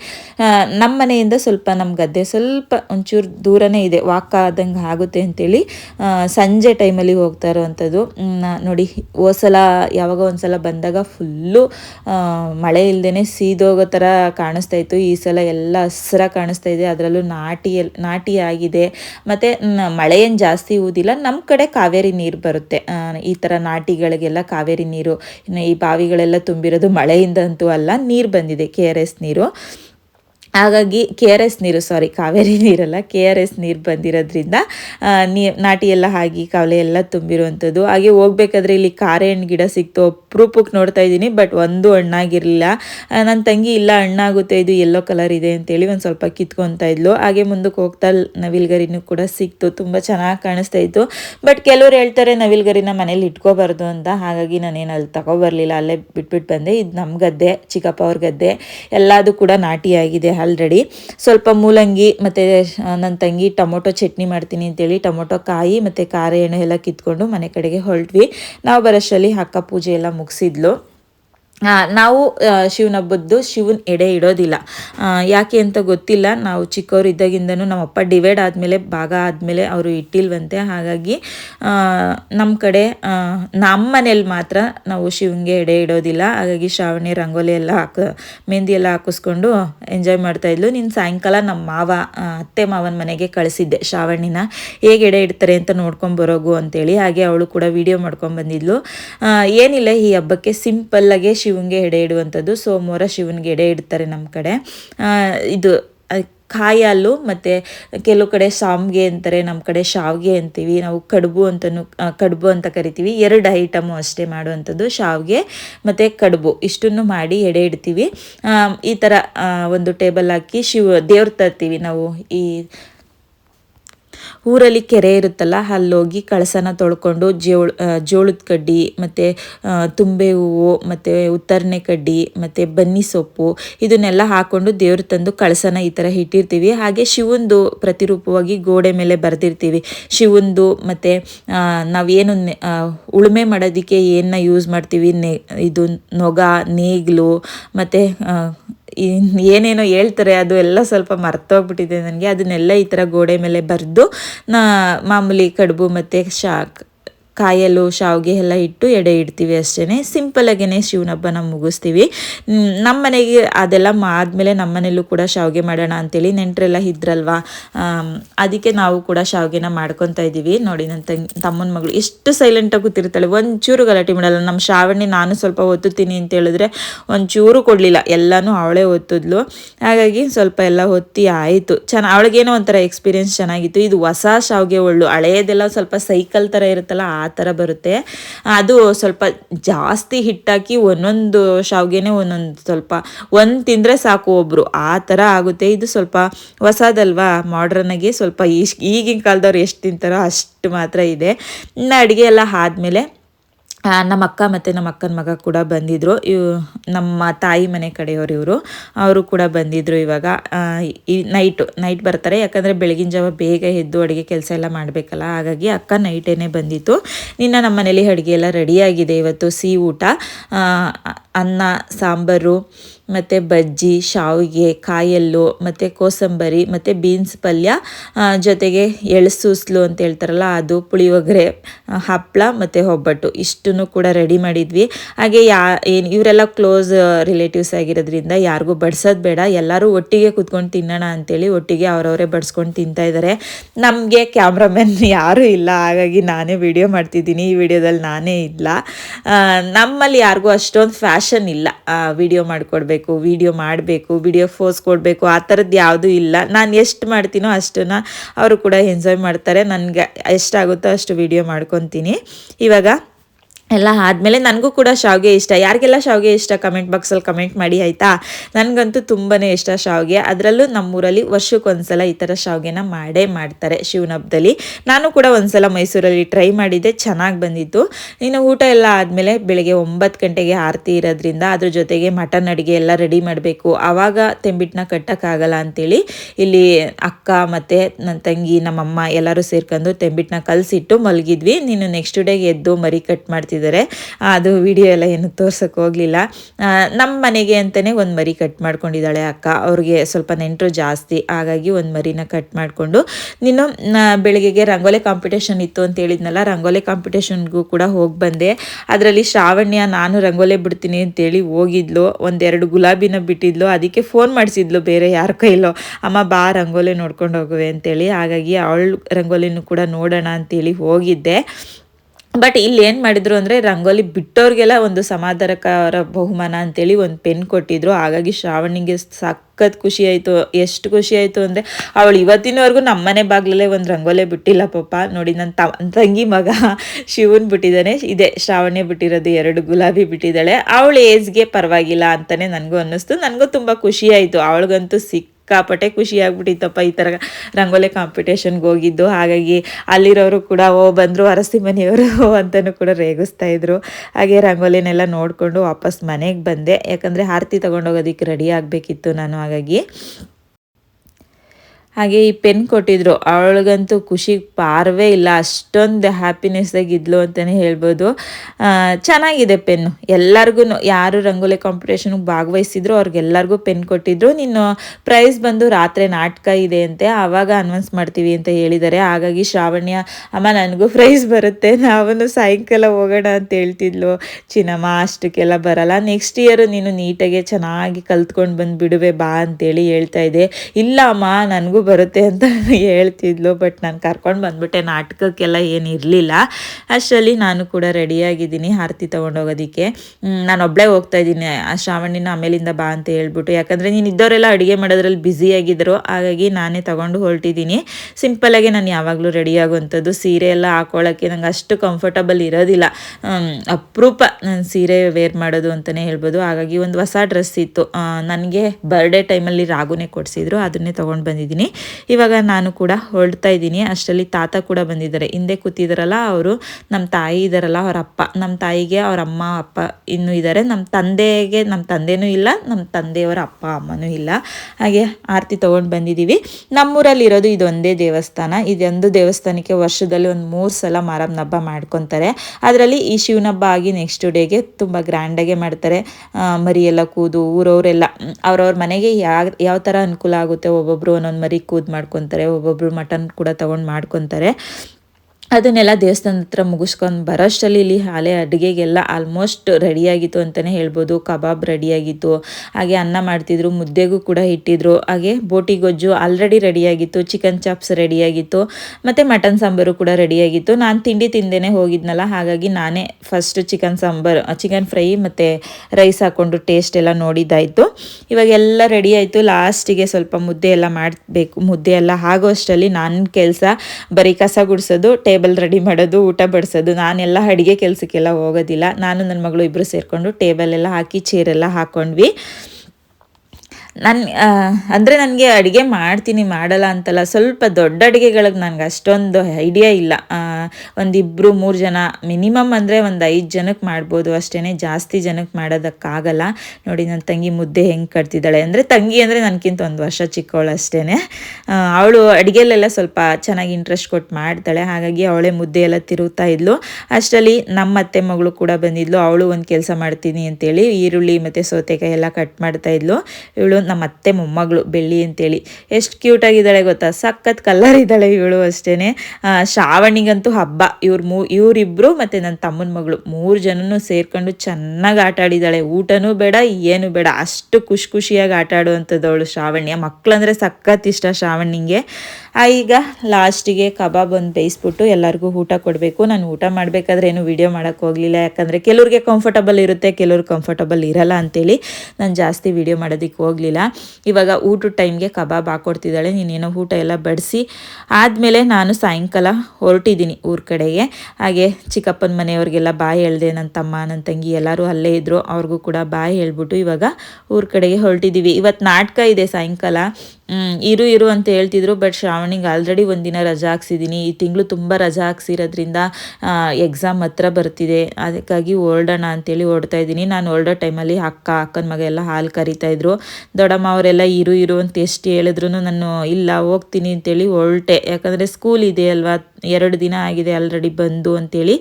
Speaker 1: ನಮ್ಮ ಮನೆಯಿಂದ ಸ್ವಲ್ಪ ನಮ್ಮ ಗದ್ದೆ ಸ್ವಲ್ಪ ಒಂಚೂರು ದೂರನೇ ಇದೆ ವಾಕ್ ಆದಂಗೆ ಆಗುತ್ತೆ ಅಂತೇಳಿ ಸಂಜೆ ಟೈಮಲ್ಲಿ ಹೋಗ್ತಾ ಇರೋವಂಥದ್ದು ನೋಡಿ ಹೋಸಲ ಯಾವಾಗ ಒಂದ್ಸಲ ಬಂದಾಗ ಫುಲ್ಲು ಮಳೆ ಇಲ್ಲದೇ ಸೀದೋಗೋ ಥರ ಕಾಣಿಸ್ತಾ ಇತ್ತು. ಈ ಸಲ ಎಲ್ಲ ಹಸಿರಾಗಿ ಕಾಣಿಸ್ತಾ ಇದೆ, ಅದರಲ್ಲೂ ನಾಟಿ ನಾಟಿ ಆಗಿದೆ. ಮತ್ತು ಮಳೆ ಏನು ಜಾಸ್ತಿ ಊದಿಲ್ಲ ನಮ್ಮ ಕಡೆ ಕಾವೇರಿ ನೀರು ಬರುತ್ತೆ. ಈ ಥರ ನಾಟಿಗಳಿಗೆಲ್ಲ ಕಾವೇರಿ ನೀರು, ಇನ್ನು ಈ ಬಾವಿಗಳೆಲ್ಲ ತುಂಬಿರೋದು ಮಳೆಯಿಂದ ಅಂತೂ ಅಲ್ಲ, ನೀರು ಬಂದಿದೆ ಕೆ ಆರ್ ಎಸ್ ನೀರು. ಹಾಗಾಗಿ ಕೆ ಆರ್ ಎಸ್ ನೀರು ಸಾರಿ ಕಾವೇರಿ ನೀರಲ್ಲ, ಕೆ ಆರ್ ಎಸ್ ನೀರು ಬಂದಿರೋದ್ರಿಂದ ನೀ, ನಾಟಿ ಎಲ್ಲ ಹಾಗೆ ಕಾವಲೆ ಎಲ್ಲ ತುಂಬಿರುವಂಥದ್ದು. ಹಾಗೆ ಹೋಗ್ಬೇಕಾದ್ರೆ ಇಲ್ಲಿ ಕಾರೆ ಹಣ್ಣು ಗಿಡ ಸಿಕ್ತು. ಅಪ್ರೂಪಕ್ಕೆ ನೋಡ್ತಾ ಇದ್ದೀನಿ ಬಟ್ ಒಂದು ಹಣ್ಣಾಗಿರಲಿಲ್ಲ. ನನ್ನ ತಂಗಿ, ಇಲ್ಲ, ಹಣ್ಣಾಗುತ್ತೆ, ಇದು ಎಲ್ಲೋ ಕಲರ್ ಇದೆ ಅಂತೇಳಿ ಒಂದು ಸ್ವಲ್ಪ ಕಿತ್ಕೊತಾ ಇದ್ಲು. ಹಾಗೆ ಮುಂದಕ್ಕೆ ಹೋಗ್ತಾ ನವಿಲ್ಗರಿನೂ ಕೂಡ ಸಿಕ್ತು. ತುಂಬ ಚೆನ್ನಾಗಿ ಕಾಣಿಸ್ತಾ ಇತ್ತು. ಬಟ್ ಕೆಲವ್ರು ಹೇಳ್ತಾರೆ ನವಿಲ್ಗರಿನ ಮನೇಲಿ ಇಟ್ಕೋಬಾರ್ದು ಅಂತ. ಹಾಗಾಗಿ ನಾನೇನು ಅಲ್ಲಿ ತಗೊಬರ್ಲಿಲ್ಲ. ಅಲ್ಲೇ ಬಿಟ್ಬಿಟ್ಟು ಬಂದೆ. ಇದು ನಮ್ಮ ಗದ್ದೆ, ಚಿಕ್ಕಪ್ಪ ಅವ್ರ ಗದ್ದೆ. ಎಲ್ಲದೂ ಕೂಡ ನಾಟಿಯಾಗಿದೆ ಆಲ್ರೆಡಿ ಸ್ವಲ್ಪ ಮೂಲಂಗಿ ಮತ್ತು ನನ್ನ ತಂಗಿ ಟೊಮೊಟೊ ಚಟ್ನಿ ಮಾಡ್ತೀನಿ ಅಂತೇಳಿ ಟೊಮೊಟೊ ಕಾಯಿ ಮತ್ತು ಖಾರ ಎಣ್ಣೆ ಎಲ್ಲ ಕಿತ್ಕೊಂಡು ಮನೆ ಕಡೆಗೆ ಹೊರಟ್ವಿ. ನಾವು ಬರೋಷ್ಟರಲ್ಲಿ ಅಕ್ಕ ಪೂಜೆ ಎಲ್ಲ ಮುಗಿಸಿದ್ಲು. ನಾವು ಶಿವನ ಹಬ್ಬದ್ದು ಶಿವನ ಎಡೆ ಇಡೋದಿಲ್ಲ. ಯಾಕೆ ಅಂತ ಗೊತ್ತಿಲ್ಲ. ನಾವು ಚಿಕ್ಕವರಿದ್ದಾಗಿಂದನೂ ನಮ್ಮಪ್ಪ ಡಿವೈಡ್ ಆದಮೇಲೆ, ಭಾಗ ಆದಮೇಲೆ ಅವರು ಇಟ್ಟಿಲ್ವಂತೆ. ಹಾಗಾಗಿ ನಮ್ಮ ಕಡೆ ನಮ್ಮ ಮನೇಲಿ ಮಾತ್ರ ನಾವು ಶಿವನಿಗೆ ಎಡೆ ಇಡೋದಿಲ್ಲ. ಹಾಗಾಗಿ ಶ್ರಾವಣಿ ರಂಗೋಲಿ ಎಲ್ಲ ಹಾಕ, ಮೆಹಂದಿ ಎಲ್ಲ ಹಾಕಿಸ್ಕೊಂಡು ಎಂಜಾಯ್ ಮಾಡ್ತಾಯಿದ್ಲು ನಿನ್ನ ಸಾಯಂಕಾಲ ನಮ್ಮ ಮಾವ ಅತ್ತೆ ಮಾವನ ಮನೆಗೆ ಕಳಿಸಿದ್ದೆ ಶ್ರಾವಣಿನ. ಹೇಗೆ ಎಡೆ ಇಡ್ತಾರೆ ಅಂತ ನೋಡ್ಕೊಂಡು ಬರೋಗು ಅಂತೇಳಿ. ಹಾಗೆ ಅವಳು ಕೂಡ ವಿಡಿಯೋ ಮಾಡ್ಕೊಂಡು ಬಂದಿದ್ಲು. ಏನಿಲ್ಲ, ಈ ಹಬ್ಬಕ್ಕೆ ಸಿಂಪಲ್ಲಾಗೆ ಶಿವನಿಗೆ ಎಡೆ ಇಡುವಂಥದ್ದು ಸೋಮವಾರ ಶಿವನಿಗೆ ಎಡೆ ಇಡ್ತಾರೆ ನಮ್ಮ ಕಡೆ. ಇದು ಕಾಯಾಲು ಕಾಯಿ ಹಾಲು ಮತ್ತು ಕೆಲವು ಕಡೆ ಸಾಮ್ಗೆ ಅಂತಾರೆ, ನಮ್ಮ ಕಡೆ ಶಾವ್ಗೆ ಅಂತೀವಿ, ನಾವು ಕಡುಬು ಅಂತಲೂ ಕಡುಬು ಅಂತ ಕರಿತೀವಿ. ಎರಡು ಐಟಮು ಅಷ್ಟೇ ಮಾಡುವಂಥದ್ದು, ಶಾವ್ಗೆ ಮತ್ತು ಕಡುಬು. ಇಷ್ಟನ್ನು ಮಾಡಿ ಎಡೆ ಇಡ್ತೀವಿ. ಈ ಥರ ಒಂದು ಟೇಬಲ್ ಹಾಕಿ ಶಿವ, ದೇವ್ರು ತರ್ತೀವಿ ನಾವು ಈ ಊರಲ್ಲಿ ಕೆರೆ ಇರುತ್ತಲ್ಲ, ಅಲ್ಲೋಗಿ ಕಳಸನ ತೊಳ್ಕೊಂಡು ಜೋಳ ಜೋಳದ ಕಡ್ಡಿ, ಮತ್ತು ತುಂಬೆ ಹೂವು, ಮತ್ತು ಉತ್ತರಣೆ ಕಡ್ಡಿ, ಮತ್ತು ಬನ್ನಿ ಸೊಪ್ಪು ಇದನ್ನೆಲ್ಲ ಹಾಕ್ಕೊಂಡು ದೇವ್ರ ತಂದು ಕಳಸನ ಈ ಥರ ಇಟ್ಟಿರ್ತೀವಿ. ಹಾಗೆ ಶಿವಂದು ಪ್ರತಿರೂಪವಾಗಿ ಗೋಡೆ ಮೇಲೆ ಬರೆದಿರ್ತೀವಿ. ಶಿವಂದು ಮತ್ತು ನಾವೇನು ಉಳುಮೆ ಮಾಡೋದಕ್ಕೆ ಏನನ್ನ ಯೂಸ್ ಮಾಡ್ತೀವಿ? ನೆ, ಇದು ನೊಗ, ನೇಗ್ಲು, ಮತ್ತು ಏನೇನೋ ಹೇಳ್ತಾರೆ, ಅದು ಎಲ್ಲ ಸ್ವಲ್ಪ ಮರ್ತೋಗ್ಬಿಟ್ಟಿದೆ ನನಗೆ. ಅದನ್ನೆಲ್ಲ ಈ ಥರ ಗೋಡೆ ಮೇಲೆ ಬರೆದು ನಾ ಮಾಮೂಲಿ ಕಡುಬು ಮತ್ತು ಶಾಕ್ ಕಾಯಲು, ಶಾವಿಗೆ ಎಲ್ಲ ಇಟ್ಟು ಎಡೆ ಇಡ್ತೀವಿ ಅಷ್ಟೇ ಸಿಂಪಲಾಗೇ ಶಿವನ ಹಬ್ಬನ ಮುಗಿಸ್ತೀವಿ. ನಮ್ಮ ಮನೆಗೆ ಅದೆಲ್ಲ ಆದಮೇಲೆ ನಮ್ಮ ಮನೇಲೂ ಕೂಡ ಶಾವಿಗೆ ಮಾಡೋಣ ಅಂತೇಳಿ ನೆಂಟರೆಲ್ಲ ಇದ್ರಲ್ವಾ? ಅದಕ್ಕೆ ನಾವು ಕೂಡ ಶಾವಿಗೆನ ಮಾಡ್ಕೊತಾ ಇದ್ದೀವಿ ನೋಡಿ ನನ್ನ ತಂಗಿ, ತಮ್ಮನ ಮಗಳು ಎಷ್ಟು ಸೈಲೆಂಟಾಗಿ ಕೂತಿರ್ತಾಳೆ. ಒಂಚೂರು ಗಲಾಟೆ ಮಾಡಲ್ಲ. ನಮ್ಮ ಶ್ರಾವಣಿ ನಾನು ಸ್ವಲ್ಪ ಒತ್ತುತ್ತೀನಿ ಅಂತ ಹೇಳಿದ್ರೆ ಒಂಚೂರು ಕೊಡಲಿಲ್ಲ. ಎಲ್ಲನೂ ಅವಳೇ ಒತ್ತಿದ್ಲು. ಹಾಗಾಗಿ ಸ್ವಲ್ಪ ಎಲ್ಲ ಒತ್ತಿ ಆಯಿತು. ಚೆನ್ನ ಅವಳಿಗೇನೋ ಒಂಥರ ಎಕ್ಸ್ಪೀರಿಯನ್ಸ್ ಚೆನ್ನಾಗಿತ್ತು. ಇದು ಹೊಸ ಶಾವಿಗೆ ಒಳ್ಳು. ಹಳೆಯದೆಲ್ಲ ಸ್ವಲ್ಪ ಸೈಕಲ್ ಥರ ಇರುತ್ತಲ್ಲ ಆ ಥರ ಬರುತ್ತೆ. ಅದು ಸ್ವಲ್ಪ ಜಾಸ್ತಿ ಹಿಟ್ಟಾಕಿ ಒಂದೊಂದು ಶಾವ್ಗೆನೆ ಒಂದೊಂದು ಸ್ವಲ್ಪ ಒಂದು ತಿಂದರೆ ಸಾಕು ಒಬ್ಬರು ಆ ಥರ ಆಗುತ್ತೆ. ಇದು ಸ್ವಲ್ಪ ಹೊಸದಲ್ವಾ? ಮಾಡ್ರನ್ನಾಗಿ ಸ್ವಲ್ಪ ಈಗಿನ ಕಾಲದವ್ರು ಎಷ್ಟು ತಿಂತಾರೋ ಅಷ್ಟು ಮಾತ್ರ ಇದೆ. ಇನ್ನು ಅಡುಗೆ ಎಲ್ಲ ಆದಮೇಲೆ ನಮ್ಮ ಅಕ್ಕ ಮತ್ತು ನಮ್ಮ ಅಕ್ಕನ ಮಗ ಕೂಡ ಬಂದಿದ್ದರು ಇವ್ ನಮ್ಮ ತಾಯಿ ಮನೆ ಕಡೆಯವರು ಇವರು. ಅವರು ಕೂಡ ಬಂದಿದ್ದರು ಇವಾಗ. ಈ ನೈಟು ನೈಟ್ ಬರ್ತಾರೆ. ಯಾಕಂದರೆ ಬೆಳಗಿನ ಜಾವ ಬೇಗ ಎದ್ದು ಅಡುಗೆ ಕೆಲಸ ಎಲ್ಲ ಮಾಡಬೇಕಲ್ಲ. ಹಾಗಾಗಿ ಅಕ್ಕ ನೈಟೇನೆ ಬಂದಿತ್ತು. ನಿನ್ನ ನಮ್ಮ ಮನೇಲಿ ಅಡುಗೆ ಎಲ್ಲ ರೆಡಿಯಾಗಿದೆ ಇವತ್ತು, ಸಿಹಿ ಊಟ. ಅನ್ನ, ಸಾಂಬಾರು, ಮತ್ತು ಬಜ್ಜಿ, ಶಾವಿಗೆ, ಕಾಯಲ್ಲು, ಮತ್ತು ಕೋಸಂಬರಿ, ಮತ್ತು ಬೀನ್ಸ್ ಪಲ್ಯ ಜೊತೆಗೆ ಎಳ್ಸೂಸ್ಲು ಅಂತ ಹೇಳ್ತಾರಲ್ಲ, ಅದು ಪುಳಿಯೋಗರೆ ಹಪ್ಪಳ ಮತ್ತು ಒಬ್ಬಟ್ಟು. ಇಷ್ಟನ್ನು ಕೂಡ ರೆಡಿ ಮಾಡಿದ್ವಿ. ಹಾಗೆ ಯಾ, ಏನು, ಇವರೆಲ್ಲ ಕ್ಲೋಸ್ ರಿಲೇಟಿವ್ಸ್ ಆಗಿರೋದ್ರಿಂದ ಯಾರಿಗೂ ಬಡಿಸೋದು ಬೇಡ. ಎಲ್ಲರೂ ಒಟ್ಟಿಗೆ ಕೂತ್ಕೊಂಡು ತಿನ್ನೋಣ ಅಂತೇಳಿ ಒಟ್ಟಿಗೆ ಅವರವರೇ ಬಡ್ಸ್ಕೊಂಡು ತಿಂತಾ ಇದ್ದಾರೆ ನಮಗೆ ಕ್ಯಾಮ್ರಾಮನ್ ಯಾರೂ ಇಲ್ಲ. ಹಾಗಾಗಿ ನಾನೇ ವಿಡಿಯೋ ಮಾಡ್ತಿದ್ದೀನಿ. ಈ ವಿಡಿಯೋದಲ್ಲಿ ನಾನೇ ಇಲ್ಲ. ನಮ್ಮಲ್ಲಿ ಯಾರಿಗೂ ಅಷ್ಟೊಂದು ಫ್ಯಾಷನ್ ಇಲ್ಲ. ವಿಡಿಯೋ ಮಾಡಿಕೊಡ್ಬೇಕು ವಿಡಿಯೋ ಮಾಡಬೇಕು ವಿಡಿಯೋ ಫೋಸ್ ಕೊಡಬೇಕು, ಆ ಥರದ್ದು ಯಾವುದೂ ಇಲ್ಲ. ನಾನು ಎಷ್ಟು ಮಾಡ್ತೀನೋ ಅಷ್ಟನ್ನ ಅವರು ಕೂಡ ಎಂಜಾಯ್ ಮಾಡ್ತಾರೆ. ನನಗೆ ಎಷ್ಟಾಗುತ್ತೋ ಅಷ್ಟು ವಿಡಿಯೋ ಮಾಡ್ಕೊತೀನಿ. ಇವಾಗ ಎಲ್ಲ ಆದಮೇಲೆ ನನಗೂ ಕೂಡ ಶಾವಿಗೆ ಇಷ್ಟ. ಯಾರಿಗೆಲ್ಲ ಶಾವಿಗೆ ಇಷ್ಟ ಕಮೆಂಟ್ ಬಾಕ್ಸಲ್ಲಿ ಕಮೆಂಟ್ ಮಾಡಿ, ಆಯಿತಾ? ನನಗಂತೂ ತುಂಬಾ ಇಷ್ಟ ಶಾವಿಗೆ. ಅದರಲ್ಲೂ ನಮ್ಮೂರಲ್ಲಿ ವರ್ಷಕ್ಕೊಂದ್ಸಲ ಈ ಥರ ಶಾವಿಗೆನ ಮಾಡೇ ಮಾಡ್ತಾರೆ ಶಿವನ ಹಬ್ಬದಲ್ಲಿ ನಾನು ಕೂಡ ಒಂದ್ಸಲ ಮೈಸೂರಲ್ಲಿ ಟ್ರೈ ಮಾಡಿದ್ದೆ, ಚೆನ್ನಾಗಿ ಬಂದಿತ್ತು. ಇನ್ನು ಊಟ ಎಲ್ಲ ಆದಮೇಲೆ ಬೆಳಗ್ಗೆ ಒಂಬತ್ತು ಗಂಟೆಗೆ ಆರತಿ ಇರೋದ್ರಿಂದ ಅದ್ರ ಜೊತೆಗೆ ಮಟನ್ ಅಡುಗೆ ಎಲ್ಲ ರೆಡಿ ಮಾಡಬೇಕು. ಆವಾಗ ತೆಂಬಿಟ್ಟನ್ನ ಕಟ್ಟೋಕ್ಕಾಗಲ್ಲ ಅಂತೇಳಿ ಇಲ್ಲಿ ಅಕ್ಕ ಮತ್ತು ನನ್ನ ತಂಗಿ, ನಮ್ಮಮ್ಮ ಎಲ್ಲರೂ ಸೇರ್ಕೊಂಡು ತೆಂಬಿಟ್ಟನ್ನ ಕಲಸಿಟ್ಟು ಮಲಗಿದ್ವಿ. ನೀನು ನೆಕ್ಸ್ಟ್ ಡೇಗೆ ಎದ್ದು ಮರಿ ಕಟ್ ಮಾಡ್ತಿದ್ದಾರೆ. ಅದು ವಿಡಿಯೋ ಎಲ್ಲ ಏನು ತೋರ್ಸೋಕೆ ಹೋಗಲಿಲ್ಲ. ನಮ್ಮ ಮನೆಗೆ ಅಂತಲೇ ಒಂದು ಮರಿ ಕಟ್ ಮಾಡ್ಕೊಂಡಿದ್ದಾಳೆ ಅಕ್ಕ. ಅವ್ರಿಗೆ ಸ್ವಲ್ಪ ನೆಂಟರು ಜಾಸ್ತಿ, ಹಾಗಾಗಿ ಒಂದು ಮರಿನ ಕಟ್ ಮಾಡಿಕೊಂಡು. ನೀನು ಬೆಳಗ್ಗೆಗೆ ರಂಗೋಲಿ ಕಾಂಪಿಟೇಷನ್ ಇತ್ತು ಅಂತ ಹೇಳಿದ್ನಲ್ಲ, ರಂಗೋಲಿ ಕಾಂಪಿಟೇಷನ್ಗೂ ಕೂಡ ಹೋಗಿ ಬಂದೆ. ಅದರಲ್ಲಿ ಶ್ರಾವಣ್ಯ, ನಾನು ರಂಗೋಲಿ ಬಿಡ್ತೀನಿ ಅಂತೇಳಿ ಹೋಗಿದ್ಲು. ಒಂದೆರಡು ಗುಲಾಬಿನ ಬಿಟ್ಟಿದ್ಲು. ಅದಕ್ಕೆ ಫೋನ್ ಮಾಡಿಸಿದ್ಲು ಬೇರೆ ಯಾರ ಕೈಲೋ. ಅಮ್ಮ, ಬಾ, ರಂಗೋಲಿ ನೋಡ್ಕೊಂಡು ಹೋಗುವೆ ಅಂತೇಳಿ ಹಾಗಾಗಿ ಅವಳು ರಂಗೋಲಿನೂ ಕೂಡ ನೋಡೋಣ ಅಂತೇಳಿ ಹೋಗಿದ್ದೆ. ಬಟ್ ಇಲ್ಲಿ ಏನು ಮಾಡಿದ್ರು ಅಂದರೆ ರಂಗೋಲಿ ಬಿಟ್ಟವ್ರಿಗೆಲ್ಲ ಒಂದು ಸಮಾಧಾನಕರ ಬಹುಮಾನ ಅಂತೇಳಿ ಒಂದು ಪೆನ್ ಕೊಟ್ಟಿದ್ರು. ಹಾಗಾಗಿ ಶ್ರಾವಣಿಗೆ ಸಖತ್ ಖುಷಿ ಆಯಿತು. ಎಷ್ಟು ಖುಷಿ ಆಯಿತು ಅಂದರೆ ಅವಳು ಇವತ್ತಿನವರೆಗೂ ನಮ್ಮನೆ ಬಾಗ್ಲಲ್ಲೇ ಒಂದು ರಂಗೋಲಿ ಬಿಟ್ಟಿಲ್ಲ ಪಾಪ ನೋಡಿ ನನ್ನ ತ ತಂಗಿ ಮಗ ಶಿವನ್ ಬಿಟ್ಟಿದ್ದಾನೆ. ಇದೆ ಶ್ರಾವಣ್ಯ ಬಿಟ್ಟಿರೋದು ಎರಡು ಗುಲಾಬಿ ಬಿಟ್ಟಿದ್ದಾಳೆ. ಅವಳ ಏಜ್ಗೆ ಪರವಾಗಿಲ್ಲ ಅಂತಲೇ ನನಗೂ ಅನ್ನಿಸ್ತು. ನನಗೂ ತುಂಬ ಖುಷಿ ಆಯಿತು. ಅವಳಿಗಂತೂ ಸಿಕ್ ಸಿಕ್ಕಾಪಟ್ಟೆ ಖುಷಿ ಆಗ್ಬಿಟ್ಟಿತ್ತಪ್ಪ ಈ ಥರ ರಂಗೋಲಿ ಕಾಂಪಿಟೇಷನ್ಗೆ ಹೋಗಿದ್ದು. ಹಾಗಾಗಿ ಅಲ್ಲಿರೋರು ಕೂಡ, ಓ, ಬಂದರು ಅರಸಿ ಮನೆಯವರು ಅಂತಲೂ ಕೂಡ ರೇಗಿಸ್ತಾ ಇದ್ರು. ಹಾಗೆ ರಂಗೋಲಿನೆಲ್ಲ ನೋಡಿಕೊಂಡು ವಾಪಸ್ ಮನೆಗೆ ಬಂದೆ. ಯಾಕಂದರೆ ಆರತಿ ತೊಗೊಂಡೋಗೋದಕ್ಕೆ ರೆಡಿ ಆಗಬೇಕಿತ್ತು ನಾನು ಹಾಗಾಗಿ. ಹಾಗೆ ಈ ಪೆನ್ ಕೊಟ್ಟಿದ್ರು. ಅವಳಿಗಂತೂ ಖುಷಿ, ಪಾರವೇ ಇಲ್ಲ, ಅಷ್ಟೊಂದು ಹ್ಯಾಪಿನೆಸ್ದಾಗ ಆಗಿದ್ಲು ಅಂತಲೇ ಹೇಳ್ಬೋದು. ಚೆನ್ನಾಗಿದೆ ಪೆನ್ನು ಎಲ್ಲರಿಗೂ ಯಾರು ರಂಗೋಲಿ ಕಾಂಪಿಟೇಷನ್ಗೆ ಭಾಗವಹಿಸಿದ್ರು, ಅವ್ರಿಗೆಲ್ಲರಿಗೂ ಪೆನ್ ಕೊಟ್ಟಿದ್ರು. ನೀನು ಪ್ರೈಸ್ ಬಂದು ರಾತ್ರಿ ನಾಟಕ ಇದೆ ಅಂತೆ, ಆವಾಗ ಅನೌನ್ಸ್ ಮಾಡ್ತೀವಿ ಅಂತ ಹೇಳಿದ್ದಾರೆ. ಹಾಗಾಗಿ ಶ್ರಾವಣ್ಯ, ಅಮ್ಮ ನನಗೂ ಪ್ರೈಸ್ ಬರುತ್ತೆ ನಾವನ್ನು ಸಾಯಂಕಾಲ ಹೋಗೋಣ ಅಂತ ಹೇಳ್ತಿದ್ಲು. ಚಿನ್ನಮ್ಮ, ಅಷ್ಟಕ್ಕೆಲ್ಲ ಬರಲ್ಲ. ನೆಕ್ಸ್ಟ್ ಇಯರ್ ನೀನು ನೀಟಾಗೆ ಚೆನ್ನಾಗಿ ಕಲ್ತ್ಕೊಂಡು ಬಂದು ಬಿಡುವೆ ಬಾ ಅಂತೇಳಿ ಹೇಳ್ತಾ ಇದ್ದೆ ಇಲ್ಲ ಅಮ್ಮ, ನನಗೂ ಬರುತ್ತೆ ಅಂತ ಹೇಳ್ತಿದ್ಲು ಬಟ್ ನಾನು ಕರ್ಕೊಂಡು ಬಂದ್ಬಿಟ್ಟೆ. ನಾಟಕಕ್ಕೆಲ್ಲ ಏನು ಇರಲಿಲ್ಲ. ಅಷ್ಟರಲ್ಲಿ ನಾನು ಕೂಡ ರೆಡಿಯಾಗಿದ್ದೀನಿ ಆರತಿ ತೊಗೊಂಡೋಗೋದಕ್ಕೆ. ನಾನು ಒಬ್ಬಳೇ ಹೋಗ್ತಾ ಇದ್ದೀನಿ. ಆ ಶ್ರಾವಣಿನ ಆಮೇಲಿಂದ ಬಾ ಅಂತ ಹೇಳ್ಬಿಟ್ಟು. ಯಾಕಂದರೆ ನೀನು ಇದ್ದವರೆಲ್ಲ ಅಡುಗೆ ಮಾಡೋದ್ರಲ್ಲಿ ಬ್ಯುಸಿಯಾಗಿದ್ದರು ಹಾಗಾಗಿ ನಾನೇ ತೊಗೊಂಡು ಹೊರಟಿದ್ದೀನಿ. ಸಿಂಪಲಾಗಿ ನಾನು ಯಾವಾಗಲೂ ರೆಡಿ ಆಗುವಂಥದ್ದು. ಸೀರೆ ಎಲ್ಲ ಹಾಕೊಳ್ಳೋಕ್ಕೆ ನಂಗೆ ಅಷ್ಟು ಕಂಫರ್ಟಬಲ್ ಇರೋದಿಲ್ಲ. ಅಪರೂಪ ನಾನು ಸೀರೆ ವೇರ್ ಮಾಡೋದು ಅಂತಲೇ ಹೇಳ್ಬೋದು. ಹಾಗಾಗಿ ಒಂದು ಹೊಸ ಡ್ರೆಸ್ ಇತ್ತು. ನನಗೆ ಬರ್ಡೇ ಟೈಮಲ್ಲಿ ರಾಗುನೇ ಕೊಡಿಸಿದ್ರು. ಅದನ್ನೇ ತೊಗೊಂಡು ಬಂದಿದ್ದೀನಿ. ಇವಾಗ ನಾನು ಕೂಡ ಹೊರಡ್ತಾ ಇದ್ದೀನಿ. ಅಷ್ಟರಲ್ಲಿ ತಾತ ಕೂಡ ಬಂದಿದ್ದಾರೆ. ಹಿಂದೆ ಕೂತಿದ್ದಾರಲ್ಲ ಅವರು ನಮ್ಮ ತಾಯಿ ಇದ್ದಾರಲ್ಲ ಅವ್ರ ಅಪ್ಪ. ನಮ್ಮ ತಾಯಿಗೆ ಅವ್ರ ಅಮ್ಮ, ಅಪ್ಪ ಇನ್ನೂ ಇದ್ದಾರೆ ನಮ್ಮ ತಂದೆಗೆ ನಮ್ಮ ತಂದೆನೂ ಇಲ್ಲ ನಮ್ಮ ತಂದೆಯವರ ಅಪ್ಪ, ಅಮ್ಮನೂ ಇಲ್ಲ. ಹಾಗೆ ಆರತಿ ತೊಗೊಂಡು ಬಂದಿದ್ದೀವಿ ನಮ್ಮೂರಲ್ಲಿರೋದು ಇದೊಂದೇ ದೇವಸ್ಥಾನ. ಇದೊಂದು ದೇವಸ್ಥಾನಕ್ಕೆ ವರ್ಷದಲ್ಲಿ ಒಂದು ಮೂರು ಸಲ ಮಾರಮ್ಮನ ಹಬ್ಬ ಮಾಡ್ಕೊತಾರೆ. ಅದರಲ್ಲಿ ಈ ಶಿವನ ಹಬ್ಬ ಆಗಿ ನೆಕ್ಸ್ಟ್ ಡೇಗೆ ತುಂಬ ಗ್ರ್ಯಾಂಡಾಗೆ ಮಾಡ್ತಾರೆ. ಮರಿಯೆಲ್ಲ ಕೂದು, ಊರವರೆಲ್ಲ. ಅವ್ರವ್ರ ಮನೆಗೆ ಯಾವ ಯಾವ ಥರ ಅನುಕೂಲ ಆಗುತ್ತೆ ಒಬ್ಬೊಬ್ಬರು ಒಂದೊಂದು ಮರಿ ಕೂದು ಮಾಡ್ಕೊತಾರೆ ಒಬ್ಬೊಬ್ಬರು ಮಟನ್ ಕೂಡ ತಗೊಂಡು ಮಾಡ್ಕೊತಾರೆ. ಅದನ್ನೆಲ್ಲ ದೇವಸ್ಥಾನದ ಹತ್ರ ಮುಗಿಸ್ಕೊಂಡು ಬರೋಷ್ಟರಲ್ಲಿ ಇಲ್ಲಿ ಹಾಲೆ ಅಡುಗೆಗೆಲ್ಲ ಆಲ್ಮೋಸ್ಟ್ ರೆಡಿಯಾಗಿತ್ತು ಅಂತಲೇ ಹೇಳ್ಬೋದು. ಕಬಾಬ್ ರೆಡಿಯಾಗಿತ್ತು ಹಾಗೆ ಅನ್ನ ಮಾಡ್ತಿದ್ರು, ಮುದ್ದೆಗೂ ಕೂಡ ಇಟ್ಟಿದ್ರು. ಹಾಗೆ ಬೋಟಿ ಗೊಜ್ಜು ಆಲ್ರೆಡಿ ರೆಡಿಯಾಗಿತ್ತು ಚಿಕನ್ ಚಾಪ್ಸ್ ರೆಡಿಯಾಗಿತ್ತು ಮತ್ತು ಮಟನ್ ಸಾಂಬಾರು ಕೂಡ ರೆಡಿಯಾಗಿತ್ತು ನಾನು ತಿಂಡಿ ತಿಂದೇನೆ ಹೋಗಿದ್ನಲ್ಲ, ಹಾಗಾಗಿ ನಾನೇ first chicken sambar chicken fry ಮತ್ತು ರೈಸ್ ಹಾಕ್ಕೊಂಡು ಟೇಸ್ಟ್ ಎಲ್ಲ ನೋಡಿದ್ದಾಯಿತು. ಇವಾಗೆಲ್ಲ ರೆಡಿ ಆಯಿತು. ಲಾಸ್ಟಿಗೆ ಸ್ವಲ್ಪ ಮುದ್ದೆ ಎಲ್ಲ ಮಾಡಬೇಕು, ಮುದ್ದೆ ಎಲ್ಲ ಆಗೋ ಅಷ್ಟರಲ್ಲಿ ನನ್ನ ಕೆಲಸ, ಬರೀ ಕಸ ಗುಡಿಸೋದು ಟೇಬಲ್ ರೆಡಿ ಮಾಡೋದು, ಊಟ ಬಡಿಸೋದು, ನಾನೆಲ್ಲ ಅಡುಗೆ ಕೆಲಸಕ್ಕೆಲ್ಲ ಹೋಗೋದಿಲ್ಲ. ನಾನು ನನ್ನ ಮಗಳು ಇಬ್ಬರು ಸೇರಿಕೊಂಡು ಟೇಬಲ್ ಎಲ್ಲ ಹಾಕಿ ಚೇರೆಲ್ಲ ಹಾಕ್ಕೊಂಡ್ವಿ ನಾನು ಅಂದರೆ ನನಗೆ ಅಡುಗೆ ಮಾಡ್ತೀನಿ, ಮಾಡಲ್ಲ ಅಂತಲ್ಲ, ಸ್ವಲ್ಪ ದೊಡ್ಡ ಅಡುಗೆಗಳಿಗೆ ನನಗೆ ಅಷ್ಟೊಂದು ಐಡಿಯಾ ಇಲ್ಲ. ಒಂದಿಬ್ಬರು ಮೂರು ಜನ ಮಿನಿಮಮ್ ಅಂದರೆ ಒಂದು ಐದು ಜನಕ್ಕೆ ಮಾಡ್ಬೋದು ಅಷ್ಟೇ ಜಾಸ್ತಿ ಜನಕ್ಕೆ ಮಾಡೋದಕ್ಕಾಗಲ್ಲ. ನೋಡಿ ನನ್ನ ತಂಗಿ ಮುದ್ದೆ ಹೆಂಗೆ ಕಟ್ತಿದ್ದಾಳೆ ಅಂದರೆ, ತಂಗಿ ಅಂದರೆ ನನಗಿಂತ ಒಂದು ವರ್ಷ ಚಿಕ್ಕವಳು ಅಷ್ಟೇ ಅವಳು ಅಡುಗೆಯಲ್ಲೆಲ್ಲ ಸ್ವಲ್ಪ ಚೆನ್ನಾಗಿ ಇಂಟ್ರೆಸ್ಟ್ ಕೊಟ್ಟು ಮಾಡ್ತಾಳೆ, ಹಾಗಾಗಿ ಅವಳೇ ಮುದ್ದೆ ಎಲ್ಲ ತಿರುಗ್ತಾ ಇದ್ಲು. ಅಷ್ಟರಲ್ಲಿ ನಮ್ಮ ಅತ್ತೆ ಮಗಳು ಕೂಡ ಬಂದಿದ್ಲು, ಅವಳು ಒಂದು ಕೆಲಸ ಮಾಡ್ತೀನಿ ಅಂತೇಳಿ ಈರುಳ್ಳಿ ಮತ್ತು ಸೌತೆಕಾಯಿ ಎಲ್ಲ ಕಟ್ ಮಾಡ್ತಾ ಇದ್ಲು. ಇವಳು ನಮ್ಮ ಅತ್ತೆ ಮೊಮ್ಮಗಳು ಬೆಳ್ಳಿ ಅಂತೇಳಿ ಎಷ್ಟು ಕ್ಯೂಟಾಗಿದ್ದಾಳೆ ಗೊತ್ತಾ? ಸಖತ್ ಕಲರ್ ಇದ್ದಾಳೆ ಇವಳು ಅಷ್ಟೇ ಶ್ರಾವಣಿಗಂತೂ ಹಬ್ಬ. ಇವ್ರ ಮೂ ಇವರಿಬ್ಬರು ಮತ್ತು ನನ್ನ ತಮ್ಮನ ಮಗಳು ಮೂರು ಜನನೂ ಸೇರ್ಕೊಂಡು ಚೆನ್ನಾಗಿ ಆಟ ಆಡಿದ್ದಾಳೆ. ಊಟನೂ ಬೇಡ, ಏನು ಬೇಡ. ಅಷ್ಟು ಖುಷಿ ಖುಷಿಯಾಗಿ ಆಟ ಆಡುವಂಥದ್ದು ಅವಳು ಶ್ರಾವಣ್ಯ. ಮಕ್ಕಳಂದರೆ ಸಖತ್ ಇಷ್ಟ ಶ್ರಾವಣಿಗೆ ಈಗ ಲಾಸ್ಟಿಗೆ ಕಬಾಬ್ ಒಂದು ಬೇಯಿಸ್ಬಿಟ್ಟು ಎಲ್ಲರಿಗೂ ಊಟ ಕೊಡಬೇಕು. ನಾನು ಊಟ ಮಾಡಬೇಕಾದ್ರೆ ಏನು ವೀಡಿಯೋ ಮಾಡೋಕ್ಕೆ ಹೋಗಲಿಲ್ಲ. ಯಾಕಂದರೆ ಕೆಲವ್ರಿಗೆ ಕಂಫರ್ಟಬಲ್ ಇರುತ್ತೆ ಕೆಲವ್ರಿಗೆ ಕಂಫರ್ಟಬಲ್ ಇರಲ್ಲ ಅಂತೇಳಿ ನಾನು ಜಾಸ್ತಿ ವೀಡಿಯೋ ಮಾಡೋದಕ್ಕೆ ಹೋಗಲಿಲ್ಲ. ಇವಾಗ ಊಟದ ಟೈಮ್ಗೆ ಕಬಾಬ್ ಹಾಕ್ಕೊಡ್ತಿದ್ದಾಳೆ ನೀನೇನೋ ಊಟ ಎಲ್ಲ ಬಡಿಸಿ ಆದಮೇಲೆ ನಾನು ಸಾಯಂಕಾಲ ಹೊರಟಿದ್ದೀನಿ ಊರ ಕಡೆಗೆ. ಹಾಗೆ ಚಿಕ್ಕಪ್ಪನ ಮನೆಯವ್ರಿಗೆಲ್ಲ ಬಾಯಿ ಹೇಳ್ದೆ ನನ್ನ ತಮ್ಮ ನನ್ನ ತಂಗಿ ಎಲ್ಲರೂ ಅಲ್ಲೇ ಇದ್ದರು ಅವ್ರಿಗೂ ಕೂಡ ಬಾಯಿ ಹೇಳ್ಬಿಟ್ಟು ಇವಾಗ ಊರ ಕಡೆಗೆ ಹೊರಟಿದ್ದೀವಿ ಇವತ್ತು ನಾಟಕ ಇದೆ ಸಾಯಂಕಾಲ. ಇರು ಇರು ಅಂತ ಹೇಳ್ತಿದ್ರು ಬಟ್ ಶ್ರಾವಣಿಗೆ ಆಲ್ರೆಡಿ ಒಂದಿನ ರಜಾ ಹಾಕ್ಸಿದ್ದೀನಿ ಈ ತಿಂಗಳು ತುಂಬ ರಜಾ ಹಾಕ್ಸಿರೋದ್ರಿಂದ ಎಕ್ಸಾಮ್ ಹತ್ರ ಬರ್ತಿದೆ. ಅದಕ್ಕಾಗಿ ಓಡೋಣ ಅಂತೇಳಿ ಓಡ್ತಾ ಇದ್ದೀನಿ. ನಾನು ಓಡೋ ಟೈಮಲ್ಲಿ ಅಕ್ಕ, ಅಕ್ಕನ ಮಗ ಎಲ್ಲ ಹಾಲು ಕರಿತಾ ಇದ್ರು. ದೊಡ್ಡಮ್ಮ ಅವರೆಲ್ಲ ಇರು ಇರು ಅಂತ ಎಷ್ಟು ಹೇಳಿದ್ರು ನಾನು, ಇಲ್ಲ, ಹೋಗ್ತೀನಿ ಅಂತೇಳಿ ಹೊರಟೆ. ಯಾಕಂದರೆ ಸ್ಕೂಲ್ ಇದೆ ಅಲ್ವಾ, ಎರಡು ದಿನ ಆಗಿದೆ ಆಲ್ರೆಡಿ ಬಂದು ಅಂತೇಳಿ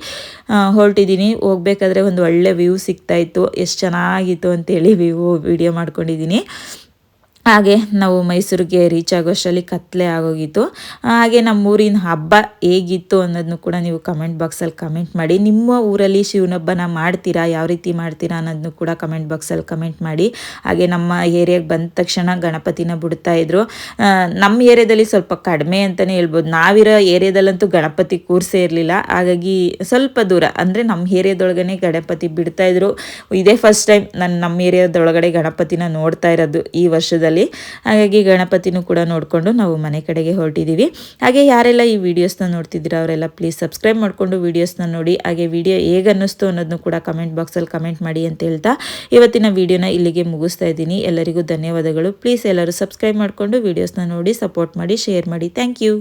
Speaker 1: ಹೊರಟಿದ್ದೀನಿ ಹೋಗ್ಬೇಕಾದ್ರೆ ಒಂದು ಒಳ್ಳೆ ವ್ಯೂ ಸಿಗ್ತಾ ಇತ್ತು. ಎಷ್ಟು ಚೆನ್ನಾಗಿತ್ತು ಅಂತೇಳಿ ವ್ಯೂ ವಿಡಿಯೋ ಮಾಡ್ಕೊಂಡಿದ್ದೀನಿ ಹಾಗೆ ನಾವು ಮೈಸೂರಿಗೆ ರೀಚ್ ಆಗೋಷ್ಟರಲ್ಲಿ ಕತ್ಲೆ ಆಗೋಗಿತ್ತು. ಹಾಗೆ ನಮ್ಮ ಊರಿನ ಹಬ್ಬ ಹೇಗಿತ್ತು ಅನ್ನೋದನ್ನು ಕೂಡ ನೀವು ಕಮೆಂಟ್ ಬಾಕ್ಸಲ್ಲಿ ಕಮೆಂಟ್ ಮಾಡಿ. ನಿಮ್ಮ ಊರಲ್ಲಿ ಶಿವನ ಹಬ್ಬನ ಮಾಡ್ತೀರಾ, ಯಾವ ರೀತಿ ಮಾಡ್ತೀರಾ ಅನ್ನೋದನ್ನು ಕೂಡ ಕಮೆಂಟ್ ಬಾಕ್ಸಲ್ಲಿ ಕಮೆಂಟ್ ಮಾಡಿ. ಹಾಗೆ ನಮ್ಮ ಏರಿಯಾಗೆ ಬಂದ ತಕ್ಷಣ ಗಣಪತಿನ ಬಿಡ್ತಾ ಇದ್ರು. ನಮ್ಮ ಏರಿಯಾದಲ್ಲಿ ಸ್ವಲ್ಪ ಕಡಿಮೆ ಅಂತಲೇ ಹೇಳ್ಬೋದು. ನಾವಿರೋ ಏರಿಯಾದಲ್ಲಂತೂ ಗಣಪತಿ ಕೂರ್ಸೇ ಇರಲಿಲ್ಲ. ಹಾಗಾಗಿ ಸ್ವಲ್ಪ ದೂರ, ಅಂದರೆ ನಮ್ಮ ಏರಿಯಾದೊಳಗನೆ ಗಣಪತಿ ಬಿಡ್ತಾ ಇದ್ರು. ಇದೇ ಫಸ್ಟ್ ಟೈಮ್ ನಾನು ನಮ್ಮ ಏರಿಯಾದೊಳಗಡೆ ಗಣಪತಿನ ನೋಡ್ತಾ ಇರೋದು ಈ ವರ್ಷದಲ್ಲಿ. ಹಾಗಾಗಿ ಗಣಪತಿನೂ ಕೂಡ ನೋಡಿಕೊಂಡು ನಾವು ಮನೆ ಕಡೆಗೆ ಹೊರಟಿದ್ದೀವಿ. ಹಾಗೆ ಯಾರೆಲ್ಲ ಈ ವಿಡಿಯೋಸ್ನ ನೋಡ್ತಿದ್ದೀರಾ ಅವರೆಲ್ಲ ಪ್ಲೀಸ್ ಸಬ್ಸ್ಕ್ರೈಬ್ ಮಾಡಿಕೊಂಡು ವಿಡಿಯೋಸ್ನ ನೋಡಿ. ಹಾಗೆ ವಿಡಿಯೋ ಹೇಗೆ ಅನ್ನಿಸ್ತು ಅನ್ನೋದನ್ನು ಕೂಡ ಕಮೆಂಟ್ ಬಾಕ್ಸಲ್ಲಿ ಕಮೆಂಟ್ ಮಾಡಿ ಅಂತ ಹೇಳ್ತಾ ಇವತ್ತಿನ ವಿಡಿಯೋನ ಇಲ್ಲಿಗೆ ಮುಗಿಸ್ತಾ ಇದ್ದೀನಿ. ಎಲ್ಲರಿಗೂ ಧನ್ಯವಾದಗಳು. ಪ್ಲೀಸ್ ಎಲ್ಲರೂ ಸಬ್ಸ್ಕ್ರೈಬ್ ಮಾಡಿಕೊಂಡು ವಿಡಿಯೋಸ್ನ ನೋಡಿ ಸಪೋರ್ಟ್ ಮಾಡಿ ಶೇರ್ ಮಾಡಿ. Thank you